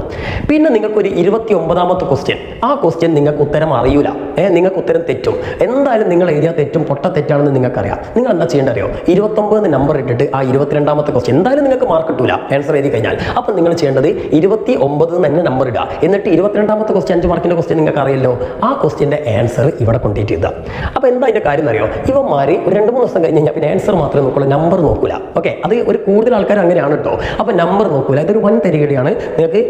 പിന്നെ നിങ്ങൾക്ക് ഒരു ഇരുപത്തി ഒമ്പതാമത്തെ ക്വസ്റ്റ്യൻ ആ ക്വസ്റ്റ്യൻ നിങ്ങൾക്ക് ഉത്തരം അറിയൂല. ഏഹ് നിങ്ങൾക്ക് ഉത്തരം തെറ്റും. എന്തായാലും നിങ്ങൾ എഴുതിയ തെറ്റും പൊട്ട തെറ്റാണെന്ന് നിങ്ങൾക്കറിയാം. നിങ്ങൾ എന്താ ചെയ്യേണ്ടത് അറിയോ ഇരുപത്തൊമ്പത് നമ്പർ ഇട്ടിട്ട് ആ ഇരുപത്തിരണ്ടാമത്തെ ക്വസ്റ്റ്യൻ എന്തായാലും നിങ്ങൾക്ക് മാർക്ക് കിട്ടൂല. ആൻസർ എഴുതി കഴിഞ്ഞാൽ. അപ്പം നിങ്ങൾ ചെയ്യേണ്ടത് ഇരുപത്തി ഒമ്പത് തന്നെ നമ്പർ ഇടുക. എന്നിട്ട് ഇരുപത്തിരണ്ടാമത്തെ ക്വസ്റ്റ്യൻ അഞ്ച് മാർക്കിന്റെ ക്വസ്റ്റ്യൻ നിങ്ങൾക്ക് അറിയല്ലോ. ആ ക്വസ്റ്റ്യന്റെ ആൻസർ ഇവിടെ കൊണ്ടിട്ട് എഴുതുക അപ്പോൾ എന്താ അതിന്റെ കാര്യം അറിയോ മാറി ഒരു രണ്ട് മൂന്ന് ദിവസം കഴിഞ്ഞ് കഴിഞ്ഞാൽ പിന്നെ ആൻസർ മാത്രമേ നോക്കുള്ളൂ. നമ്പർ നോക്കൂല. ഓക്കെ അത് ഒരു കൂടുതൽ ആൾക്കാർ അങ്ങനെയാണ് കേട്ടോ അപ്പോൾ നമ്പർ നോക്കൂല. ഇതൊരു വൻ തരികടിയാണ്. നിങ്ങൾക്ക്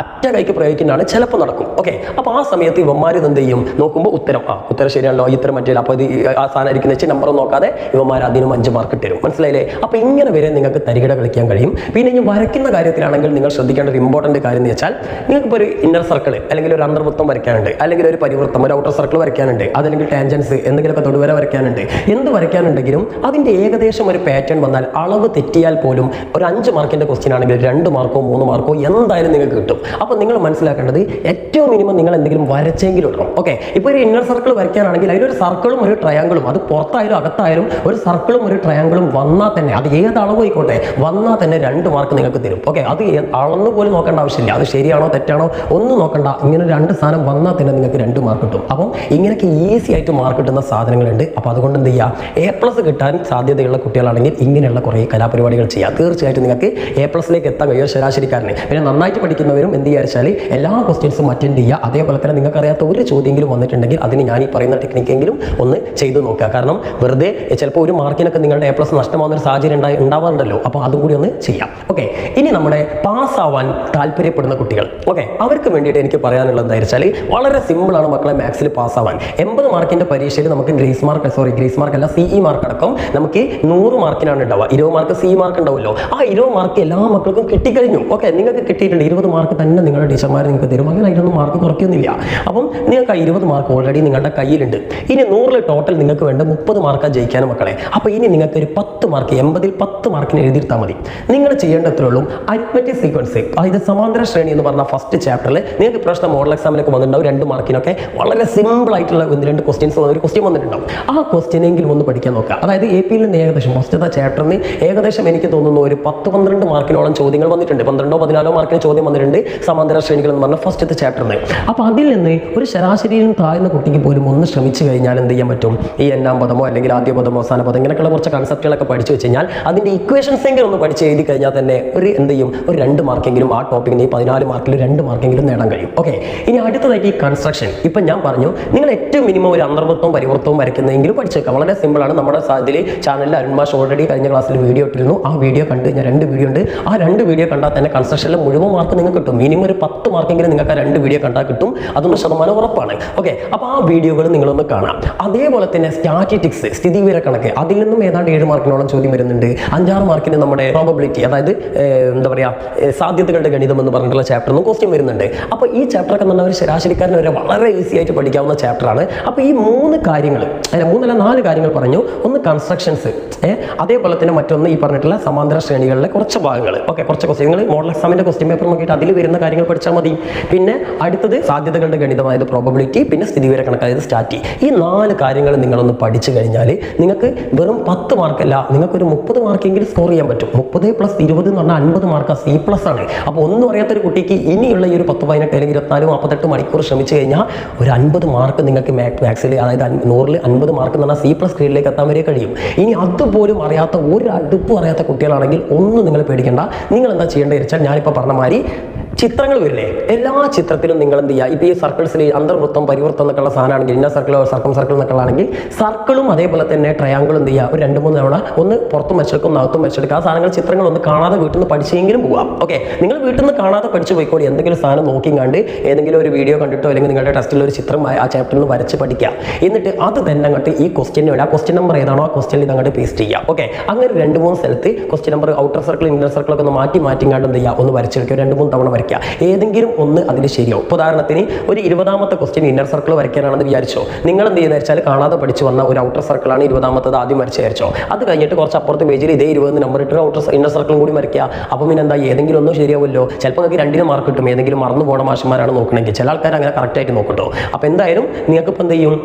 അറ്റ കൈക്ക് പ്രയോഗിക്കുന്നതാണ് ചിലപ്പോൾ നടക്കും. ഓക്കെ അപ്പോൾ ആ സമയത്ത് ഇവന്മാർ എന്ത് ചെയ്യും? നോക്കുമ്പോൾ ഉത്തരം ആ ഉത്തരം ശരിയാണല്ലോ ഇത്തരം മറ്റേ അപ്പോൾ ഇത് ആ സാധനം ഇരിക്കുന്ന വെച്ച് നമ്പർ നോക്കാതെ ഇവന്മാർ അതിനും അഞ്ച് മാർക്ക് തരും മനസ്സിലായില്ലേ? അപ്പോൾ ഇങ്ങനെ വരെ നിങ്ങൾക്ക് തരികിട കളിക്കാൻ കഴിയും. പിന്നെ ഇനി വരയ്ക്കുന്ന കാര്യത്തിലാണെങ്കിൽ നിങ്ങൾ ശ്രദ്ധിക്കേണ്ട ഒരു ഇമ്പോർട്ടന്റ് കാര്യം എന്ന് വെച്ചാൽ നിങ്ങൾക്കിപ്പോൾ ഒരു ഇന്നർ സർക്കിൾ അല്ലെങ്കിൽ ഒരു അന്തർവൃത്തം വരയ്ക്കാനുണ്ട്. അല്ലെങ്കിൽ ഒരു പരിവൃത്തം ഒരു ഔട്ടർ സർക്കിൾ വരയ്ക്കാനുണ്ട്. അതല്ലെങ്കിൽ ടാൻജൻസ് എന്തെങ്കിലുമൊക്കെ തൊടുവര വരയ്ക്കാനുണ്ട്. എന്ത് വരയ്ക്കാനുണ്ടെങ്കിലും അതിന്റെ ഏകദേശം ഒരു പാറ്റേൺ വന്നാൽ അളവ് തെറ്റിയാൽ പോലും ഒരു അഞ്ച് മാർക്കിന്റെ ക്വസ്റ്റ്യൻ ആണെങ്കിൽ രണ്ട് മാർക്കോ മൂന്ന് മാർക്കോ എന്തായാലും നിങ്ങൾക്ക് കിട്ടും. അപ്പോൾ നിങ്ങൾ മനസ്സിലാക്കേണ്ടത് ഏറ്റവും മിനിമം നിങ്ങൾ എന്തെങ്കിലും വരച്ചെങ്കിലും ഇടണം. ഓക്കെ ഇപ്പോൾ ഒരു ഇന്നർ സർക്കിൾ വരയ്ക്കാനാണെങ്കിൽ അതിലൊരു സർക്കിളും ഒരു ട്രയാങ്കിളും അത് പുറത്തായാലും അകത്തായാലും ഒരു സർക്കിളും ഒരു ട്രയാങ്കിളും വന്നാൽ തന്നെ അത് ഏത് അളവ് ആയിക്കോട്ടെ വന്നാൽ തന്നെ രണ്ട് മാർക്ക് നിങ്ങൾക്ക് തരും. ഓക്കെ അത് അളന്ന് പോലും നോക്കേണ്ട ആവശ്യമില്ല. അത് ശരിയാണോ തെറ്റാണോ ഒന്നും നോക്കണ്ട. ഇങ്ങനെ രണ്ട് സാധനം വന്നാൽ തന്നെ നിങ്ങൾക്ക് രണ്ട് മാർക്ക് കിട്ടും. അപ്പം ഇങ്ങനെയൊക്കെ ഈസി ആയിട്ട് മാർക്ക് കിട്ടുന്ന സാധനങ്ങളുണ്ട്. അപ്പോൾ അതുകൊണ്ട് എന്ത് ചെയ്യുക എ പ്ലസ് കിട്ടാൻ സാധ്യതയുള്ള കുട്ടികളാണെങ്കിൽ ഇങ്ങനെയുള്ള കുറേ കലാപരിപാടികൾ ചെയ്യുക തീർച്ചയായിട്ടും നിങ്ങൾക്ക് എ പ്ലസിലേക്ക് എത്താൻ കഴിയുമോ ശരാശരിക്കാരനെ. പിന്നെ നന്നായിട്ട് പഠിക്കുന്നവരും എന്ത് ചെയ്യുക വെച്ചാൽ എല്ലാ ക്വസ്റ്റ്യൻസും അറ്റൻഡ് ചെയ്യുക. അതേപോലെ തന്നെ നിങ്ങൾക്ക് അറിയാത്ത ഒരു ചോദ്യമെങ്കിലും വന്നിട്ടുണ്ടെങ്കിൽ അതിന് ഞാൻ ഈ പറയുന്ന ടെക്നിക്കെങ്കിലും ഒന്ന് ചെയ്തു നോക്കുക. കാരണം വെറുതെ ചിലപ്പോൾ ഒരു മാർക്കിനൊക്കെ നിങ്ങളുടെ എ പ്ലസ് നഷ്ടമാകുന്ന ഒരു സാഹചര്യം ഉണ്ടായി ഉണ്ടാവാറുണ്ടല്ലോ. അപ്പോൾ അതും കൂടി ഒന്ന് ചെയ്യാം. ഓക്കെ ഇനി നമ്മുടെ പാസ്സാവാൻ താല്പര്യപ്പെടുന്ന കുട്ടികൾ. ഓക്കെ അവർക്ക് വേണ്ടിയിട്ട് എനിക്ക് പറയാനുള്ളത് എന്താ വെച്ചാൽ വളരെ സിമ്പിളാണ് മക്കളെ മാത്സിൽ പാസ്സാവാൻ എൺപത് മാർക്കിന്റെ പരീക്ഷയിൽ നമുക്ക് grace mark sorry grace mark അല്ല സിഇ മാർക്ക് അടക്കം നമുക്ക് നൂറ് മാർക്കിനാണ് ഉണ്ടാവുക. ഇരുപത് മാർക്ക് സി മാർക്ക് ഉണ്ടാവുമല്ലോ. ആ ഇരുപത് മാർക്ക് എല്ലാ മക്കൾക്കും കിട്ടിക്കഴിഞ്ഞു. ഓക്കെ നിങ്ങൾക്ക് കിട്ടിയിട്ടുണ്ട്. ഇരുപത് മാർക്ക് തന്നെ നിങ്ങളുടെ ടീച്ചർമാർ നിങ്ങൾക്ക് തരും. അങ്ങനെ അതിലൊന്നും മാർക്ക് കുറയ്ക്കുന്നില്ല. അപ്പം നിങ്ങൾക്ക് ഇരുപത് മാർക്ക് ഓൾറെഡി നിങ്ങളുടെ കയ്യിലുണ്ട്. ഇനി നൂറിൽ ടോട്ടൽ നിങ്ങൾക്ക് വേണ്ട മുപ്പത് മാർക്കാണ് ജയിക്കാനും മക്കളെ. അപ്പോൾ ഇനി നിങ്ങൾക്ക് ഒരു പത്ത് മാർക്ക് എൺപതിൽ പത്ത് മാർക്കിന് എഴുതിയിരുത്താൽ മതി. നിങ്ങൾ ചെയ്യേണ്ടത്രേ ഉള്ളൂ സീക്വൻസ് അതായത് സമാന്തര ശ്രേണി എന്ന് പറഞ്ഞ ഫസ്റ്റ് ചാപ്റ്ററിൽ നിങ്ങൾക്ക് പ്രശ്നം മോഡൽ എക്സാമിനൊക്കെ വന്നിട്ടുണ്ടാവും രണ്ട് മാർക്കിനൊക്കെ വളരെ സിമ്പിൾ ആയിട്ടുള്ള ഒന്ന് രണ്ട് ക്വസ്റ്റ്യൻസ് ഒരു ക്വസ്റ്റ്യൻ വന്നിട്ടുണ്ടാവും. ആ ക്വസ്റ്റ്യനെങ്കിലും ഒന്ന് പഠിക്കാൻ നോക്കുക. അതായത് എ പിയിൽ നിന്ന് ഏകദേശം ഫസ്റ്റത്തെ ചാപ്റ്ററിന് ഏകദേശം എനിക്ക് തോന്നുന്നു ഒരു പത്ത് പന്ത്രണ്ട് മാർക്കിനോളം ചോദ്യങ്ങൾ വന്നിട്ടുണ്ട്. പന്ത്രണ്ടോ പതിനാലോ മാർക്കിന് ചോദ്യം വന്നിട്ടുണ്ട്. സമാന്തര ശ്രേണികൾ എന്ന് പറഞ്ഞ ഫസ്റ്റത്തെ ചാപ്റ്ററിന് അപ്പോൾ അതിൽ നിന്ന് ഒരു ശരാശരിയിൽ താഴ്ന്ന കുട്ടിക്ക് പോലും ഒന്ന് ശ്രമിച്ചു കഴിഞ്ഞാൽ എന്ത് ചെയ്യാൻ പറ്റും? ഈ എണ്ണാം പദമോ അല്ലെങ്കിൽ ആദ്യ പദമോ അവസാന പദം ഇങ്ങനെയൊക്കെയുള്ള കുറച്ച് കൺസെപ്റ്റുകളൊക്കെ പഠിച്ചു വെച്ച് കഴിഞ്ഞാൽ അതിന്റെ ഇക്വേഷൻസ് എങ്കിലും ഒന്ന് പഠിച്ച് എഴുതി കഴിഞ്ഞാൽ തന്നെ ഒരു എന്ത് ചെയ്യും? ഒരു രണ്ട് മാർക്കെങ്കിലും ആ ടോപ്പിക്കിൽ നിന്ന് പതിനാല് മാർക്കിൽ രണ്ട് മാർക്കെങ്കിലും നേടാൻ കഴിയും. ഓക്കെ ഇനി അടുത്തതായിട്ട് ഈ കൺസ്ട്രക്ഷൻ ഇപ്പം ഞാൻ പറഞ്ഞു നിങ്ങൾ ഏറ്റവും മിനിമം ഒരു അന്തർവൃത്തവും പരിവൃത്തവും വരയ്ക്കുന്നതെങ്കിലും പഠിച്ചേക്കാം വളരെ സിമ്പിളാണ് നമ്മുടെ ഇതിൽ ചാനലിൽ അരുൺമാഷ് ഓൾറെഡി കഴിഞ്ഞ ക്ലാസ്സിൽ വീഡിയോ ഇട്ടിരുന്നു. ആ വീഡിയോ കണ്ടു കഴിഞ്ഞാൽ രണ്ട് വീഡിയോ ഉണ്ട്. ആ രണ്ട് വീഡിയോ കണ്ടാൽ തന്നെ കൺസ്ട്രക്ഷനിലെ മുഴുവൻ മാർക്ക് നിങ്ങൾക്ക് കിട്ടും. മിനിമം ഒരു പത്ത് മാർക്കെങ്കിലും നിങ്ങൾക്ക് ആ രണ്ട് വീഡിയോ കണ്ടാൽ കിട്ടും. അതൊന്ന് ശതമാനം ഉറപ്പാണ്. ഓക്കെ അപ്പോൾ ആ വീഡിയോകൾ നിങ്ങളൊന്ന് കാണാം. അതേപോലെ തന്നെ സ്റ്റാറ്റിറ്റിക്സ് സ്ഥിതിവിവര കണക്ക് അതിൽ നിന്നും ഏതാണ്ട് ഏഴ് മാർക്കിനോളം ചോദ്യം വരുന്നുണ്ട്. അഞ്ചാറ് മാർക്കിന് നമ്മുടെ പ്രോബബിലിറ്റി അതായത് എന്താ പറയുക സാധ്യതകളുടെ ഗണിതം എന്ന് പറഞ്ഞിട്ടുള്ള നിന്ന് ക്വസ്റ്റ്യൻ വരുന്നുണ്ട്. അപ്പോൾ ഈ ചാപ്റ്ററൊക്കെ നല്ല ശരാശരിക്കാരൻ ഒരു ശരാശരിക്കാരന് വരെ വളരെ ഈസി ആയിട്ട് പഠിക്കാവുന്ന ചാപ്റ്ററാണ് അപ്പോൾ ഈ മൂന്ന് കാര്യങ്ങൾ അല്ല മൂന്നല്ല നാല് കാര്യങ്ങൾ പറഞ്ഞു. ഒന്ന് കൺസ്ട്രക്ഷൻസ് അതേപോലെ തന്നെ മറ്റൊന്ന് ഈ പറഞ്ഞിട്ടുള്ള സമാന്തര ശ്രേണികളിലെ കുറച്ച് ഭാഗങ്ങൾ ഓക്കെ കുറച്ച് ക്വസ്റ്റ്യൻ നിങ്ങൾ മോഡൽ എക്സാമിന്റെ ക്വസ്റ്റ്യൻ പേപ്പർ നോക്കിയിട്ട് അതിൽ വരുന്ന കാര്യങ്ങൾ പഠിച്ചാൽ മതി. പിന്നെ അടുത്തത് സാധ്യതകളുടെ ഗണിതമായത് പ്രോബബിലിറ്റി പിന്നെ സ്ഥിതിവിവര കണക്കായത് സ്റ്റാറ്റി ഈ നാല് കാര്യങ്ങൾ നിങ്ങളൊന്ന് പഠിച്ചു കഴിഞ്ഞാൽ നിങ്ങൾക്ക് വെറും പത്ത് മാർക്കല്ല നിങ്ങൾക്ക് ഒരു മുപ്പത് മാർക്കെങ്കിലും സ്കോർ ചെയ്യാൻ പറ്റും. മുപ്പത് പ്ലസ് ഇരുപത് എന്ന് പറഞ്ഞാൽ അൻപത് മാർക്ക് സി പ്ലസ് ആണ്. അപ്പോൾ ഒന്നും അറിയാത്തൊരു കുട്ടിക്ക് ഇനിയുള്ള ഈ ഒരു പത്ത് പതിനെട്ട് അല്ലെങ്കിൽ ഇരുപത്തിനാല് നാൽപ്പത്തെട്ട് മണിക്കൂർ ശ്രമിച്ചു കഴിഞ്ഞാൽ ഒരു അൻപത് മാർക്ക് നിങ്ങൾക്ക് മാത്സിൽ അതായത് നൂറിൽ അൻപത് മാർക്ക് എന്ന് പറഞ്ഞാൽ സി പ്ലസ് ഗ്രേഡിലേക്ക് എത്താൻ വരെ കഴിയും. ഇനി അതുപോലും അറിയാത്ത ഒരു അടുപ്പും അറിയാത്ത കുട്ടികളാണെങ്കിൽ ഒന്നും നിങ്ങൾ പേടിക്കേണ്ട. നിങ്ങൾ എന്താ ചെയ്യേണ്ടത് വെച്ചാൽ ഞാനിപ്പോൾ പറഞ്ഞ മാതിരി ചിത്രങ്ങൾ വരില്ലേ എല്ലാ ചിത്രത്തിലും നിങ്ങൾ എന്ത് ചെയ്യുക? ഇപ്പോൾ ഈ സർക്കിൾസിൽ അന്തർവൃത്തം പരിവൃത്തം എന്നൊക്കെയുള്ള സാധനമാണെങ്കിൽ ഇന്ന സർക്കിൾ സർക്കം സർക്കിൾ എന്നൊക്കെ ആണെങ്കിൽ സർക്കിളും അതേപോലെ തന്നെ ട്രയാങ്കിളും എന്ത് ചെയ്യുക? ഒരു രണ്ട് മൂന്ന് തവണ ഒന്ന് പുറത്തും വെച്ചെടുക്കും അകത്തും വെച്ചെടുക്കുക ആ സാധനങ്ങൾ ചിത്രങ്ങൾ ഒന്ന് കാണാതെ വീട്ടിൽ നിന്ന് പഠിച്ചെങ്കിലും പോവാം ഓക്കെ നിങ്ങൾ വീട്ടിൽ നിന്ന് കാണാതെ പഠിച്ചു പോയിക്കോടി എന്തെങ്കിലും സാധനം നോക്കി കണ്ട് ഏതെങ്കിലും ഒരു വീഡിയോ കണ്ടിട്ടോ അല്ലെങ്കിൽ നിങ്ങളുടെ ടെസ്റ്റിൽ ഒരു ചിത്രം ആ ചാപ്റ്ററിൽ വരച്ച് പഠിക്കുക. എന്നിട്ട് അത് തന്നെ അങ്ങോട്ട് ഈ ക്വസ്റ്റ്യൻ ആ ക്വസ്റ്റ്യൻ നമ്പർ ഏതാണോ ആ ക്വസ്റ്റ്യൻ ഇത് അങ്ങോട്ട് പേസ്റ്റ് ചെയ്യുക. ഓക്കെ അങ്ങനെ രണ്ട് മൂന്ന് സ്ഥലത്ത് question number outer circle inner circle ഒക്കെ ഒന്ന് മാറ്റി മാറ്റി കണ്ട് എന്ത് ചെയ്യുക? ഒന്ന് വരച്ചെടുക്കുക. രണ്ട് മൂന്ന് തവണ വരയ്ക്കുക. ഏതെങ്കിലും ഒന്ന് അതിൽ ശരിയാവും. ഇപ്പോൾ ഉദാഹരണത്തിന് ഒരു ഇരുപതാമത്തെ ക്വസ്റ്റ്യൻ ഇന്നർ സർക്കിൾ വരയ്ക്കാനാണെന്ന് വിചാരിച്ചോ. നിങ്ങൾ എന്ത് ചെയ്യുന്ന വെച്ചാൽ കാണാതെ പഠിച്ചു വന്ന ഒരു ഔട്ടർ സർക്കിളാണ് ഇരുപതാമത്തത് ആദ്യം വരച്ച് വിചാരിച്ചോ. അത് കഴിഞ്ഞിട്ട് കുറച്ച് അപ്പുറത്തെ പേജിൽ ഇതേ ഇരുപത് നമ്പർ ഇട്ട് ഔട്ടർ ഇന്നർ സർക്കിളും കൂടി വരയ്ക്കുക. അപ്പം പിന്നെ എന്താ ഏതെങ്കിലും ഒന്നും ശരിയാവുമല്ലോ. ചിലപ്പോൾ നിങ്ങൾക്ക് രണ്ടിന് മാർക്ക് കിട്ടും. ഏതെങ്കിലും മറന്നു പോണ മാഷന്മാരാണ് നോക്കണമെങ്കിൽ ചില ആൾക്കാർ അങ്ങനെ കറക്റ്റായിട്ട് നോക്കട്ടോ അപ്പോൾ എന്തായാലും നിങ്ങൾക്ക് ഇപ്പം എന്ത് ചെയ്യും?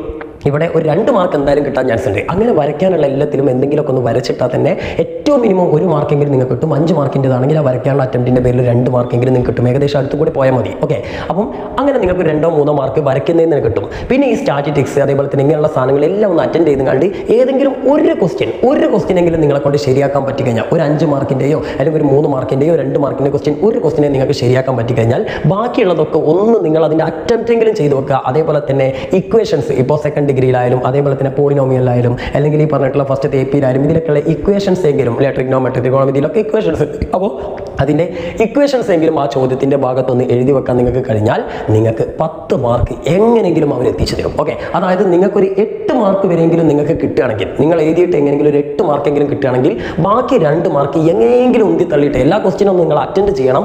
ഇവിടെ ഒരു രണ്ട് മാർക്ക് എന്തായാലും കിട്ടാൻ ചാൻസ് ഉണ്ട്. അങ്ങനെ വരയ്ക്കാനുള്ള എല്ലാത്തിലും എന്തെങ്കിലുമൊക്കെ ഒന്ന് വരച്ചിട്ടാൽ തന്നെ ഏറ്റവും മിനിമം ഒരു മാർക്കെങ്കിലും നിങ്ങൾക്ക് കിട്ടും. അഞ്ച് മാർക്കിന്റെതാണെങ്കിൽ ആ വരയ്ക്കാനുള്ള അറ്റംപ്റ്റിന്റെ പേരിൽ രണ്ട് മാർക്കെങ്കിലും നിങ്ങൾക്ക് കിട്ടും. ഏകദേശം അടുത്ത് കൂടി പോയാൽ മതി. ഓക്കെ അപ്പം അങ്ങനെ നിങ്ങൾക്ക് രണ്ടോ മൂന്നോ മാർക്ക് വരയ്ക്കുന്നതിന് കിട്ടും. പിന്നെ ഈ സ്റ്റാറ്റിറ്റിക്സ് അതേപോലെ തന്നെ ഇങ്ങനെയുള്ള സാധനങ്ങളെല്ലാം ഒന്ന് അറ്റൻഡ് ചെയ്ത് കണ്ട് ഏതെങ്കിലും ഒരു ക്വസ്റ്റ്യൻ ഒരു ക്വസ്റ്റ്യനെങ്കിലും നിങ്ങളെ കൊണ്ട് ശരിയാക്കാൻ പറ്റി കഴിഞ്ഞാൽ ഒരു അഞ്ച് മാർക്കിന്റെയോ അല്ലെങ്കിൽ ഒരു മൂന്ന് മാർക്കിന്റെയോ രണ്ട് മാർക്കിന്റെ ക്വസ്റ്റ്യൻ ഒരു ക്വസ്റ്റിനെ നിങ്ങൾക്ക് ശരിയാക്കാൻ പറ്റി കഴിഞ്ഞാൽ ബാക്കിയുള്ളതൊക്കെ ഒന്ന് നിങ്ങൾ അതിന്റെ അറ്റംപ്റ്റെങ്കിലും ചെയ്ത് വെക്കുക. അതേപോലെ തന്നെ ഇക്വേഷൻസ് ഇപ്പോൾ സെക്കൻഡ് ഡിഗ്രിയിലായാലും അതേപോലെ തന്നെ പോളിനോമിയലായാലും അല്ലെങ്കിൽ ഈ പറഞ്ഞിട്ടുള്ള ഫസ്റ്റ് എ പിയിലായാലും ഇതിലൊക്കെയുള്ള ഇക്വേഷൻസ് എങ്കിലും അല്ലെ ട്രിഗ്നോമെട്രി ട്രിഗോണമിതിയിലൊക്കെ ഇക്വേഷൻസ് അപ്പോൾ അതിന്റെ ഇക്വേഷൻസ് എങ്കിലും ആ ചോദ്യത്തിന്റെ ഭാഗത്തൊന്ന് എഴുതി വെക്കാൻ നിങ്ങൾക്ക് കഴിഞ്ഞാൽ നിങ്ങൾക്ക് പത്ത് മാർക്ക് എങ്ങനെയെങ്കിലും അവർ എത്തിച്ചു തരും. ഓക്കെ അതായത് നിങ്ങൾക്കൊരു എട്ട് മാർക്ക് വരെയെങ്കിലും നിങ്ങൾക്ക് കിട്ടുകയാണെങ്കിൽ നിങ്ങൾ എഴുതിയിട്ട് എങ്ങനെയെങ്കിലും ഒരു എട്ട് മാർക്കെങ്കിലും കിട്ടുകയാണെങ്കിൽ ബാക്കി രണ്ട് മാർക്ക് എങ്ങനെയെങ്കിലും ഉന്തി തള്ളിയിട്ട് എല്ലാ ക്വസ്റ്റിനും നിങ്ങൾ അറ്റൻഡ് ചെയ്യണം.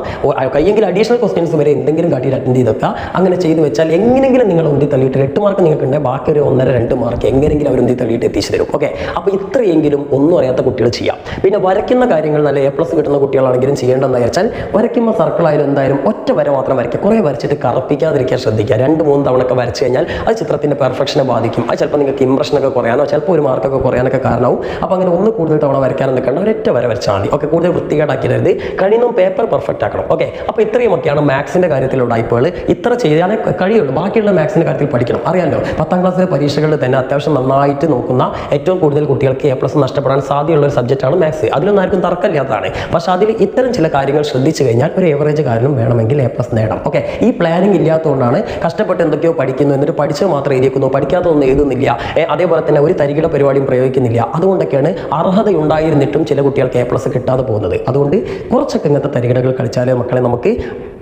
കയ്യെങ്കിലും അഡീഷണൽ ക്വസ്റ്റ്യൻസ് വരെ എന്തെങ്കിലും കാട്ടിയിട്ട് അറ്റൻഡ് ചെയ്ത് വെക്കുക അങ്ങനെ ചെയ്തു വെച്ചാൽ എങ്ങനെയെങ്കിലും നിങ്ങൾ ഉന്തി തള്ളിയിട്ട് എട്ട് മാർക്ക് നിങ്ങൾക്ക് ഉണ്ടെങ്കിൽ ബാക്കി ഒരു ഒന്നര രണ്ട് മാർക്ക് എങ്ങനെയെങ്കിലും അവർ ഉന്തി തള്ളിയിട്ട് എത്തിച്ചു തരും. ഓക്കെ അപ്പോൾ ഇത്രയെങ്കിലും ഒന്നും അറിയാത്ത കുട്ടികൾ ചെയ്യാം. പിന്നെ വരയ്ക്കുന്ന കാര്യങ്ങൾ നല്ല എ പ്ലസ് കിട്ടുന്ന കുട്ടികളാണെങ്കിലും ചെയ്യേണ്ടതെന്ന് വെച്ചാൽ വരയ്ക്കുമ്പോൾ സർക്കിൾ ആയാലും എന്തായാലും ഒറ്റ വര മാത്രം വരയ്ക്കുക. കുറേ വരച്ചിട്ട് കറപ്പിക്കാതിരിക്കാൻ ശ്രദ്ധിക്കുക. രണ്ട് മൂന്ന് തവണ ഒക്കെ വരച്ച് കഴിഞ്ഞാൽ അത് ചിത്രത്തിന്റെ പെർഫെക്ഷനെ ബാധിക്കും. അത് ചിലപ്പോൾ നിങ്ങൾക്ക് ഇംപ്രഷനൊക്കെ കുറയാനോ ചിലപ്പോൾ ഒരു മാർക്കൊക്കെ കുറയാനൊക്കെ കാരണവും അപ്പോൾ അങ്ങനെ ഒന്ന് കൂടുതൽ തവണ വരയ്ക്കാനും നിൽക്കേണ്ട. ഒരൊറ്റ വര വരച്ചാൽ മതി. ഓക്കെ കൂടുതൽ വൃത്തികേടാക്കരുത്. കഴിയുന്നതും പേപ്പർ പെർഫെക്റ്റ് ആക്കണം. ഓക്കെ അപ്പോൾ ഇത്രയുമൊക്കെയാണ് മാത്സിന്റെ കാര്യത്തിലുള്ള ടൈപ്പുകൾ ഇത്ര ചെയ്യാനേ കഴിയുള്ളൂ. ബാക്കിയുള്ള മാത്സിന്റെ കാര്യത്തിൽ പഠിക്കണം. അറിയാമല്ലോ പത്താം ക്ലാസ്സിലെ പരീക്ഷകളിൽ തന്നെ അത്യാവശ്യം നന്നായിട്ട് നോക്കുന്ന ഏറ്റവും കൂടുതൽ കുട്ടികൾക്ക് എ പ്ലസ് നഷ്ടപ്പെടാൻ സാധ്യതയുള്ള ഒരു സബ്ജക്റ്റാണ് മാത്സ് അതിലൊന്നും ആർക്കും തർക്കമില്ലാത്തതാണ്. പക്ഷേ അതിൽ ഇത്തരം ചില കാര്യങ്ങൾ ശ്രദ്ധിച്ചു കഴിഞ്ഞാൽ ഒരു ഏവറേജ് കാരണം വേണമെങ്കിൽ എ പ്ലസ് നേടാം. ഓക്കെ ഈ പ്ലാനിങ് ഇല്ലാത്തതുകൊണ്ടാണ് കഷ്ടപ്പെട്ട് എന്തൊക്കെയോ പഠിക്കുന്നു എന്നിട്ട് പഠിച്ചത് മാത്രം എഴുതിക്കുന്നു പഠിക്കാത്തതൊന്നും എഴുതുന്നില്ല. അതേപോലെ തന്നെ ഒരു തരികിട പരിപാടിയും പ്രയോഗിക്കുന്നില്ല. അതുകൊണ്ടൊക്കെയാണ് അർഹത ഉണ്ടായിരുന്നിട്ടും ചില കുട്ടികൾക്ക് എ പ്ലസ് കിട്ടാതെ പോകുന്നത്. അതുകൊണ്ട് കുറച്ചൊക്കെ ഇങ്ങനത്തെ തരികിടകൾ കളിച്ചാലേ മക്കളെ നമുക്ക്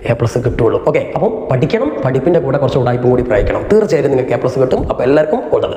എ പ്ലസ് കിട്ടുള്ളൂ ഓക്കെ അപ്പം പഠിക്കണം പഠിപ്പിന്റെ കൂടെ കുറച്ച് ഉടായ്പും കൂടി പ്രയോഗിക്കണം തീർച്ചയായും നിങ്ങൾക്ക് എ പ്ലസ് കിട്ടും. അപ്പോൾ എല്ലാവർക്കും ഉള്ളത്